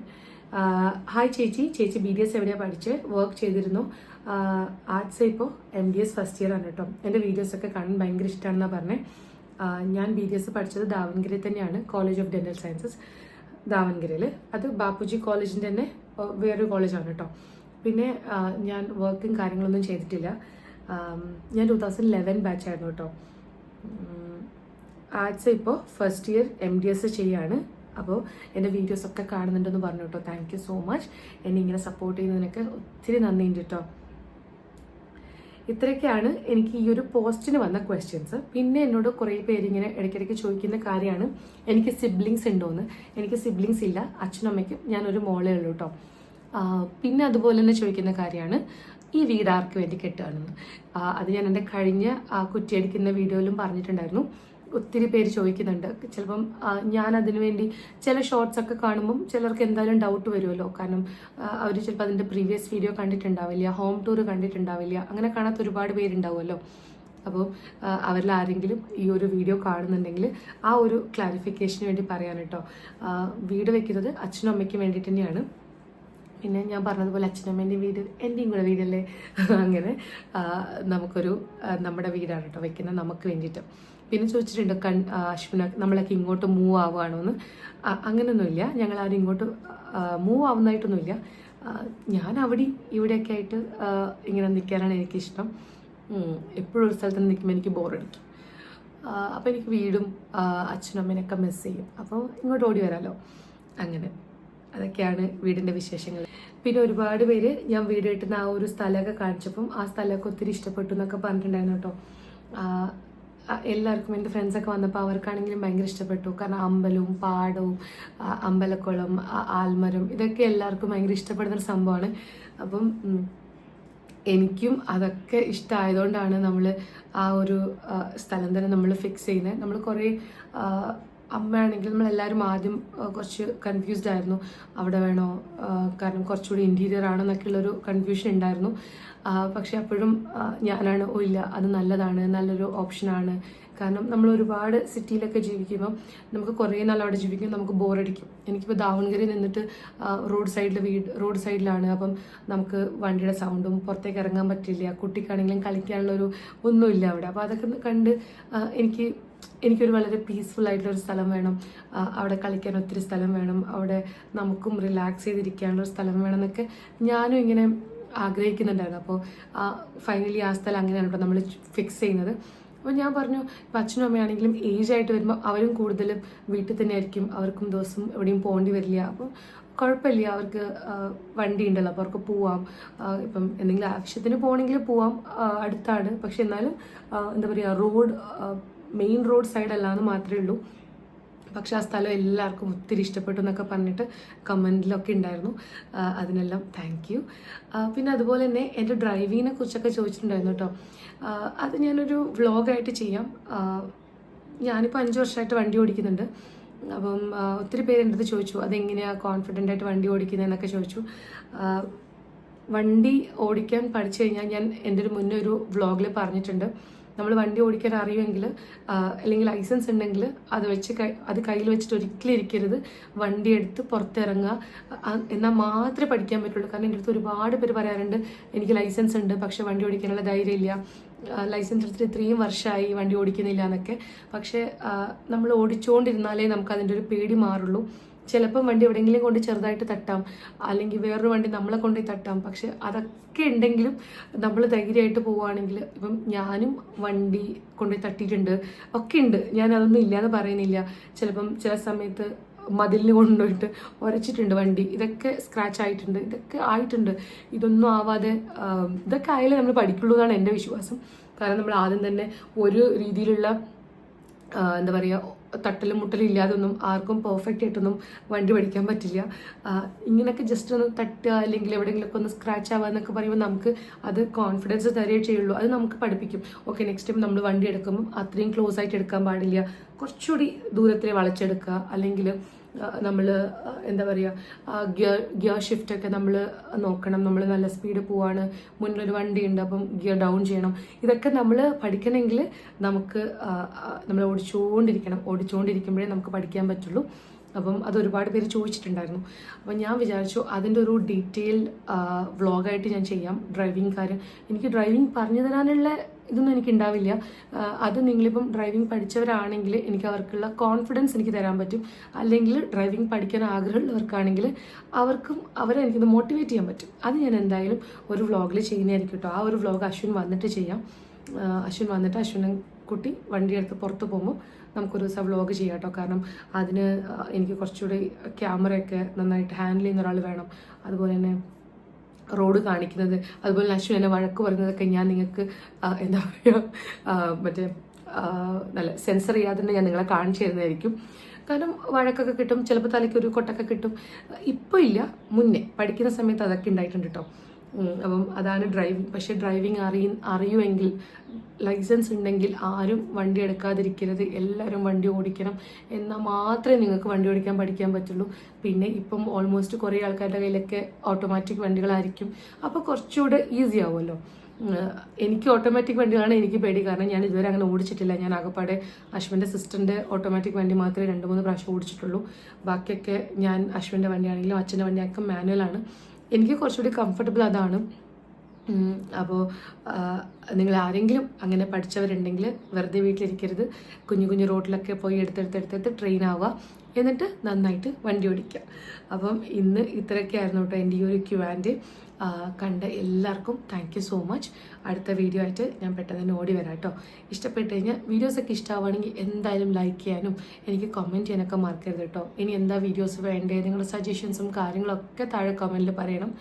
ഹായ് ചേച്ചി. ചേച്ചി ബി ഡി എസ് എവിടെയാണ് പഠിച്ച്? വർക്ക് ചെയ്തിരുന്നു. ആർട്സ് ഇപ്പോൾ M D S first year ആണ് കേട്ടോ എന്റെ വീഡിയോസൊക്കെ കാണാൻ ഭയങ്കര ഇഷ്ടമാണെന്നാണ് പറഞ്ഞത് ഞാൻ ബി ഡി എസ് പഠിച്ചത് ദാവൻഗിരി തന്നെയാണ് കോളേജ് ഓഫ് ഡെന്റൽ സയൻസസ് ദാവൻഗിരിയിൽ അത് ബാപ്പുജി കോളേജിന്റെ തന്നെ വേറൊരു കോളേജാണ് കേട്ടോ പിന്നെ ഞാൻ വർക്കും കാര്യങ്ങളൊന്നും ചെയ്തിട്ടില്ല. ഞാൻ ടു തൗസൻഡ് ലെവൻ ബാച്ചായിരുന്നു കേട്ടോ ആർട്സ് ഇപ്പോൾ first year M D S ചെയ്യാണ്. അപ്പോൾ എന്റെ വീഡിയോസ് ഒക്കെ കാണുന്നുണ്ടെന്ന് പറഞ്ഞു കേട്ടോ താങ്ക് യു സോ മച്ച്. എന്നെ ഇങ്ങനെ സപ്പോർട്ട് ചെയ്യുന്നതിനൊക്കെ ഒത്തിരി നന്ദിയുണ്ട് കേട്ടോ ഇത്രയൊക്കെയാണ് എനിക്ക് ഈ ഒരു പോസ്റ്റിന് വന്ന ക്വസ്റ്റ്യൻസ് പിന്നെ എന്നോട് കുറേ പേര് ഇങ്ങനെ ഇടയ്ക്കിടയ്ക്ക് ചോദിക്കുന്ന കാര്യമാണ്. എനിക്ക് സിബ്ലിങ്സ് ഉണ്ടോയെന്ന് എനിക്ക് സിബ്ലിങ്സ് ഇല്ല. അച്ഛനും അമ്മയ്ക്കും ഞാനൊരു മോളേ ഉള്ളൂ കേട്ടോ പിന്നെ അതുപോലെ തന്നെ ചോദിക്കുന്ന കാര്യമാണ്. ഈ വീട് ആർക്ക് വേണ്ടി കെട്ടുകയാണെന്ന്. അത് ഞാൻ എന്റെ കഴിഞ്ഞ കുറ്റിയടിക്കുന്ന വീഡിയോയിലും പറഞ്ഞിട്ടുണ്ടായിരുന്നു. ഒത്തിരി പേര് ചോദിക്കുന്നുണ്ട്. ചിലപ്പം ഞാൻ അതിനു വേണ്ടി ചില ഷോർട്സ് ഒക്കെ കാണുമ്പം ചിലർക്ക് എന്തായാലും ഡൗട്ട് വരുമല്ലോ. കാരണം അവർ ചിലപ്പോൾ അതിന്റെ പ്രീവിയസ് വീഡിയോ കണ്ടിട്ടുണ്ടാവില്ല ഹോം ടൂർ കണ്ടിട്ടുണ്ടാവില്ല അങ്ങനെ കാണാത്ത ഒരുപാട് പേരുണ്ടാവുമല്ലോ. അപ്പോൾ അവരിൽ ആരെങ്കിലും ഈ ഒരു വീഡിയോ കാണുന്നുണ്ടെങ്കിൽ ആ ഒരു ക്ലാരിഫിക്കേഷന് വേണ്ടി പറയാൻ കേട്ടോ വീട് വെക്കുന്നത് അച്ഛനും അമ്മയ്ക്കും വേണ്ടിയിട്ട് തന്നെയാണ്. പിന്നെ ഞാൻ പറഞ്ഞതുപോലെ അച്ഛനമ്മേന്റെ വീട് എന്റെയും കൂടെ വീടല്ലേ? അങ്ങനെ നമുക്കൊരു നമ്മുടെ വീടാണ് കേട്ടോ വെക്കുന്നത് നമുക്ക് വേണ്ടിയിട്ട് പിന്നെ ചോദിച്ചിട്ടുണ്ട് കൺ അശ്വിന നമ്മളൊക്കെ ഇങ്ങോട്ട് മൂവ് ആവുകയാണോ എന്ന് അങ്ങനെയൊന്നുമില്ല ഞങ്ങൾ ആരും ഇങ്ങോട്ട് മൂവ് ആവുന്നതായിട്ടൊന്നുമില്ല. ഞാൻ അവിടെ ഇവിടെയൊക്കെ ആയിട്ട് ഇങ്ങനെ നിൽക്കാനാണ് എനിക്കിഷ്ടം. എപ്പോഴും ഒരു സ്ഥലത്ത് നിൽക്കുമ്പോൾ എനിക്ക് ബോറടിക്കും. അപ്പോൾ എനിക്ക് വീടും അച്ഛനും അമ്മേനൊക്കെ മിസ് ചെയ്യും. അപ്പോൾ ഇങ്ങോട്ട് ഓടി വരാമല്ലോ അങ്ങനെ. അതൊക്കെയാണ് വീടിന്റെ വിശേഷങ്ങൾ. പിന്നെ ഒരുപാട് പേര് ഞാൻ വീട് കിട്ടുന്ന ആ ഒരു സ്ഥലമൊക്കെ കാണിച്ചപ്പം ആ സ്ഥലമൊക്കെ ഒത്തിരി ഇഷ്ടപ്പെട്ടു എന്നൊക്കെ പറഞ്ഞിട്ടുണ്ടായിരുന്നു കേട്ടോ. എല്ലാവർക്കും എന്റെ ഫ്രണ്ട്സൊക്കെ വന്നപ്പോൾ അവർക്കാണെങ്കിലും ഭയങ്കര ഇഷ്ടപ്പെട്ടു. കാരണം അമ്പലവും പാടവും അമ്പലക്കുളം ആൽമരം ഇതൊക്കെ എല്ലാവർക്കും ഭയങ്കര ഇഷ്ടപ്പെടുന്ന ഒരു സംഭവമാണ്. അപ്പം എനിക്കും അതൊക്കെ ഇഷ്ടമായതുകൊണ്ടാണ് നമ്മൾ ആ ഒരു സ്ഥലം തന്നെ നമ്മൾ ഫിക്സ് ചെയ്യുന്നത്. നമ്മൾ കുറേ അമ്മയാണെങ്കിൽ നമ്മളെല്ലാവരും ആദ്യം കുറച്ച് കൺഫ്യൂസ്ഡ് ആയിരുന്നു. അവിടെ വേണോ? കാരണം കുറച്ചുകൂടി ഇന്റീരിയർ ആണെന്നൊക്കെയുള്ളൊരു കൺഫ്യൂഷൻ ഉണ്ടായിരുന്നു. പക്ഷെ അപ്പോഴും ഞാനാണ് ഓ ഇല്ല അത് നല്ലതാണ് നല്ലൊരു ഓപ്ഷനാണ്. കാരണം നമ്മൾ ഒരുപാട് സിറ്റിയിലൊക്കെ ജീവിക്കുമ്പോൾ നമുക്ക് കുറേ നാൾ അവിടെ ജീവിക്കുമ്പോൾ നമുക്ക് ബോറടിക്കും. എനിക്കിപ്പോൾ ദാവൺഗിരി നിന്നിട്ട് റോഡ് സൈഡിൽ വീട് റോഡ് സൈഡിലാണ്. അപ്പം നമുക്ക് വണ്ടിയുടെ സൗണ്ടും പുറത്തേക്ക് ഇറങ്ങാൻ പറ്റില്ല. കുട്ടിക്കാണെങ്കിലും കളിക്കാനുള്ള ഒരു ഒന്നുമില്ല അവിടെ. അപ്പോൾ അതൊക്കെ കണ്ട് എനിക്ക് എനിക്കൊരു വളരെ പീസ്ഫുൾ ആയിട്ടുള്ള ഒരു സ്ഥലം വേണം. അവിടെ കളിക്കാൻ ഒത്തിരി സ്ഥലം വേണം. അവിടെ നമുക്കും റിലാക്സ് ചെയ്തിരിക്കാനുള്ളൊരു സ്ഥലം വേണം എന്നൊക്കെ ഞാനും ഇങ്ങനെ ആഗ്രഹിക്കുന്നുണ്ടായിരുന്നു. അപ്പോൾ ആ ഫൈനലി ആ സ്ഥലം അങ്ങനെയാണ് കേട്ടോ നമ്മൾ ഫിക്സ് ചെയ്യുന്നത്. അപ്പോൾ ഞാൻ പറഞ്ഞു അച്ഛനും അമ്മയാണെങ്കിലും ഏജ് ആയിട്ട് വരുമ്പോൾ അവരും കൂടുതലും വീട്ടിൽ തന്നെ ആയിരിക്കും. അവർക്കും ദിവസം എവിടെയും പോകേണ്ടി വരില്ല. അപ്പം കുഴപ്പമില്ല. അവർക്ക് വണ്ടി ഉണ്ടല്ലോ. അപ്പോൾ അവർക്ക് പോവാം. ഇപ്പം എന്തെങ്കിലും ആവശ്യത്തിന് പോകണമെങ്കിൽ പോവാം. അടുത്താണ്. പക്ഷെ എന്നാലും എന്താ പറയുക റോഡ് മെയിൻ റോഡ് സൈഡ് അല്ലാന്ന് മാത്രമേ ഉള്ളൂ. പക്ഷെ ആ സ്ഥലം എല്ലാവർക്കും ഒത്തിരി ഇഷ്ടപ്പെട്ടു എന്നൊക്കെ പറഞ്ഞിട്ട് കമന്റിലൊക്കെ ഉണ്ടായിരുന്നു. അതിനെല്ലാം താങ്ക് യു പിന്നെ അതുപോലെ തന്നെ എന്റെ ഡ്രൈവിങ്ങിനെ കുറിച്ചൊക്കെ ചോദിച്ചിട്ടുണ്ടായിരുന്നു കേട്ടോ. അത് ഞാനൊരു വ്ളോഗായിട്ട് ചെയ്യാം. ഞാനിപ്പോൾ അഞ്ച് വർഷമായിട്ട് വണ്ടി ഓടിക്കുന്നുണ്ട്. അപ്പം ഒത്തിരി പേര് എന്റെ അടുത്ത് ചോദിച്ചു അതെങ്ങനെയാണ് കോൺഫിഡന്റ് ആയിട്ട് വണ്ടി ഓടിക്കുന്നതെന്നൊക്കെ ചോദിച്ചു. വണ്ടി ഓടിക്കാൻ പഠിച്ചു കഴിഞ്ഞാൽ ഞാൻ എന്റെ ഒരു മുന്നേ ഒരു വ്ളോഗിൽ പറഞ്ഞിട്ടുണ്ട്. നമ്മൾ വണ്ടി ഓടിക്കാൻ അറിയുമെങ്കിൽ അല്ലെങ്കിൽ ലൈസൻസ് ഉണ്ടെങ്കിൽ അത് വെച്ച് അത് കയ്യിൽ വെച്ചിട്ട് ഒരിക്കലും ഇരിക്കരുത്. വണ്ടി എടുത്ത് പുറത്തിറങ്ങുക. എന്നാൽ മാത്രമേ പഠിക്കാൻ പറ്റുള്ളൂ. കാരണം എന്റെ അടുത്ത് ഒരുപാട് പേര് പറയാറുണ്ട് എനിക്ക് ലൈസൻസ് ഉണ്ട് പക്ഷെ വണ്ടി ഓടിക്കാനുള്ള ധൈര്യമില്ല. ലൈസൻസ് എടുത്തിട്ട് ഇത്രയും വർഷമായി വണ്ടി ഓടിക്കുന്നില്ല എന്നൊക്കെ. പക്ഷേ നമ്മൾ ഓടിച്ചുകൊണ്ടിരുന്നാലേ നമുക്ക് അതിന്റെ ഒരു പേടി മാറുള്ളൂ. ചിലപ്പം വണ്ടി എവിടെയെങ്കിലും കൊണ്ട് ചെറുതായിട്ട് തട്ടാം. അല്ലെങ്കിൽ വേറൊരു വണ്ടി നമ്മളെ കൊണ്ടുപോയി തട്ടാം. പക്ഷെ അതൊക്കെ ഉണ്ടെങ്കിലും നമ്മൾ ധൈര്യമായിട്ട് പോവുകയാണെങ്കിൽ ഇപ്പം ഞാനും വണ്ടി കൊണ്ടുപോയി തട്ടിയിട്ടുണ്ട്. ഒക്കെ ഉണ്ട്. ഞാൻ അതൊന്നും ഇല്ലാന്ന് പറയുന്നില്ല. ചിലപ്പം ചില സമയത്ത് മതിലിന് കൊണ്ടുപോയിട്ട് ഉരച്ചിട്ടുണ്ട് വണ്ടി. ഇതൊക്കെ സ്ക്രാച്ച് ആയിട്ടുണ്ട്. ഇതൊക്കെ ആയിട്ടുണ്ട്. ഇതൊന്നും ആവാതെ ഇതൊക്കെ ആയാലേ നമ്മൾ പഠിക്കുള്ളൂ എന്നാണ് എന്റെ വിശ്വാസം. കാരണം നമ്മൾ ആദ്യം തന്നെ ഒരു രീതിയിലുള്ള എന്താ പറയുക തട്ടലും മുട്ടലും ഇല്ലാതൊന്നും ആർക്കും പെർഫെക്റ്റ് ആയിട്ടൊന്നും വണ്ടി പഠിക്കാൻ പറ്റില്ല. ഇങ്ങനെയൊക്കെ ജസ്റ്റ് ഒന്ന് തട്ടുക അല്ലെങ്കിൽ എവിടെയെങ്കിലുമൊക്കെ ഒന്ന് സ്ക്രാച്ച് ആവുക എന്നൊക്കെ പറയുമ്പോൾ നമുക്ക് അത് കോൺഫിഡൻസ് തരുകയേ ചെയ്യുള്ളൂ. അത് നമുക്ക് പഠിപ്പിക്കും. ഓക്കെ നെക്സ്റ്റ് ടൈം നമ്മൾ വണ്ടി എടുക്കുമ്പോൾ അത്രയും ക്ലോസ് ആയിട്ട് എടുക്കാൻ പാടില്ല. കുറച്ചുകൂടി ദൂരത്തിൽ വളച്ചെടുക്കുക അല്ലെങ്കിൽ നമ്മൾ എന്താ പറയുക ഗിയർ ഗിയർ ഷിഫ്റ്റ് ഒക്കെ നമ്മൾ നോക്കണം. നമ്മൾ നല്ല സ്പീഡ് പോവാണ്. മുന്നിലൊരു വണ്ടി ഉണ്ട് അപ്പം ഗിയർ ഡൗൺ ചെയ്യണം. ഇതൊക്കെ നമ്മൾ പഠിക്കണമെങ്കിൽ നമുക്ക് നമ്മൾ ഓടിച്ചുകൊണ്ടിരിക്കണം ഓടിച്ചുകൊണ്ടിരിക്കുമ്പോഴേ നമുക്ക് പഠിക്കാൻ പറ്റുള്ളൂ. അപ്പം അത് ഒരുപാട് പേര് ചോദിച്ചിട്ടുണ്ടായിരുന്നു. അപ്പം ഞാൻ വിചാരിച്ചു അതിന്റെ ഒരു ഡീറ്റെയിൽ വ്ളോഗായിട്ട് ഞാൻ ചെയ്യാം. ഡ്രൈവിംഗ് കാര്യം എനിക്ക് ഡ്രൈവിംഗ് പറഞ്ഞു തരാനുള്ള ഇതൊന്നും എനിക്ക് ഉണ്ടാവില്ല അത് നിങ്ങളിപ്പം ഡ്രൈവിംഗ് പഠിച്ചവരാണെങ്കിൽ എനിക്ക് അവർക്കുള്ള കോൺഫിഡൻസ് എനിക്ക് തരാൻ പറ്റും. അല്ലെങ്കിൽ ഡ്രൈവിംഗ് പഠിക്കാൻ ആഗ്രഹമുള്ളവർക്കാണെങ്കിൽ അവർക്കും അവരെ എനിക്കിത് മോട്ടിവേറ്റ് ചെയ്യാൻ പറ്റും. അത് ഞാൻ എന്തായാലും ഒരു വ്ളോഗിൽ ചെയ്യുന്നതായിരിക്കും കേട്ടോ. ആ ഒരു വ്ളോഗ് അശ്വിൻ വന്നിട്ട് ചെയ്യാം. അശ്വിൻ വന്നിട്ട് അശ്വിനും കുട്ടി വണ്ടിയെടുത്ത് പുറത്ത് പോകുമ്പോൾ നമുക്കൊരു ദിവസം വ്ളോഗ് ചെയ്യാം കേട്ടോ. കാരണം അതിന് എനിക്ക് കുറച്ചുകൂടി ക്യാമറയൊക്കെ നന്നായിട്ട് ഹാൻഡിൽ ചെയ്യുന്ന ഒരാൾ വേണം. അതുപോലെ തന്നെ റോഡ് കാണിക്കുന്നത്. അതുപോലെ അശ്വിൻ എന്നെ വഴക്ക് പറയുന്നതൊക്കെ ഞാൻ നിങ്ങൾക്ക് എന്താ പറയുക മറ്റേ നല്ല സെൻസർ ചെയ്യാതെ തന്നെ ഞാൻ നിങ്ങളെ കാണിച്ചു തരുന്നതായിരിക്കും. കാരണം വഴക്കൊക്കെ കിട്ടും ചിലപ്പോൾ തലയ്ക്ക് ഒരു കൊട്ടൊക്കെ കിട്ടും. ഇപ്പോൾ ഇല്ല മുന്നേ പഠിക്കുന്ന സമയത്ത് അതൊക്കെ ഉണ്ടായിട്ടുണ്ട് കേട്ടോ അപ്പം അതാണ് ഡ്രൈവിംഗ് പക്ഷേ ഡ്രൈവിംഗ് അറിയ അറിയുമെങ്കിൽ ലൈസൻസ് ഉണ്ടെങ്കിൽ ആരും വണ്ടി എടുക്കാതിരിക്കരുത്. എല്ലാവരും വണ്ടി ഓടിക്കണം. എന്നാൽ മാത്രമേ നിങ്ങൾക്ക് വണ്ടി ഓടിക്കാൻ പഠിക്കാൻ പറ്റുള്ളൂ. പിന്നെ ഇപ്പം ഓൾമോസ്റ്റ് കുറേ ആൾക്കാരുടെ കയ്യിലൊക്കെ ഓട്ടോമാറ്റിക് വണ്ടികളായിരിക്കും. അപ്പോൾ കുറച്ചുകൂടെ ഈസി ആവുമല്ലോ. എനിക്ക് ഓട്ടോമാറ്റിക് വണ്ടികളാണ് എനിക്ക് പേടി. കാരണം ഞാൻ ഇതുവരെ അങ്ങനെ ഓടിച്ചിട്ടില്ല. ഞാൻ ആകപ്പാടെ അശ്വിന്റെ സിസ്റ്ററിന്റെ ഓട്ടോമാറ്റിക് വണ്ടി മാത്രമേ രണ്ട് മൂന്ന് പ്രാവശ്യം ഓടിച്ചിട്ടുള്ളൂ. ബാക്കിയൊക്കെ ഞാൻ അശ്വിന്റെ വണ്ടിയാണെങ്കിലും അച്ഛന്റെ വണ്ടിയൊക്കെ മാനുവലാണ് എനിക്ക് കുറച്ചുകൂടി കംഫർട്ടബിൾ അതാണ്. അപ്പോൾ നിങ്ങൾ ആരെങ്കിലും അങ്ങനെ പഠിച്ചവരുണ്ടെങ്കിൽ വെറുതെ വീട്ടിലിരിക്കരുത്. കുഞ്ഞു കുഞ്ഞു റോഡിലൊക്കെ പോയി എടുത്തെടുത്തെടുത്തെടുത്ത് ട്രെയിൻ ആവുക. എന്നിട്ട് നന്നായിട്ട് വണ്ടി ഓടിക്കുക. അപ്പം ഇന്ന് ഇത്രയൊക്കെയായിരുന്നു കേട്ടോ എന്റെ ഈ ഒരു ക്യൂ ആൻഡ് കണ്ട എല്ലാവർക്കും താങ്ക് യു സോ മച്ച് അടുത്ത വീഡിയോ ആയിട്ട് ഞാൻ പെട്ടെന്ന് തന്നെ ഓടി വരാം കേട്ടോ. ഇഷ്ടപ്പെട്ട് കഴിഞ്ഞാൽ വീഡിയോസൊക്കെ ഇഷ്ടമാവുകയാണെങ്കിൽ എന്തായാലും ലൈക്ക് ചെയ്യാനും എനിക്ക് കമന്റ് ചെയ്യാനൊക്കെ മറക്കരുത് കേട്ടോ. ഇനി എന്താ വീഡിയോസ് വേണ്ടേ? നിങ്ങളുടെ സജഷൻസും കാര്യങ്ങളൊക്കെ താഴെ കമന്റിൽ പറയണം.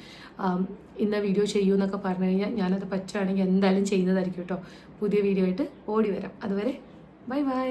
ഇന്ന വീഡിയോ ചെയ്യൂ എന്നൊക്കെ പറഞ്ഞു കഴിഞ്ഞാൽ ഞാനത് പറ്റുകയാണെങ്കിൽ എന്തായാലും ചെയ്യുന്നതായിരിക്കും കേട്ടോ. പുതിയ വീഡിയോ ആയിട്ട് ഓടി വരാം. അതുവരെ ബൈ ബൈ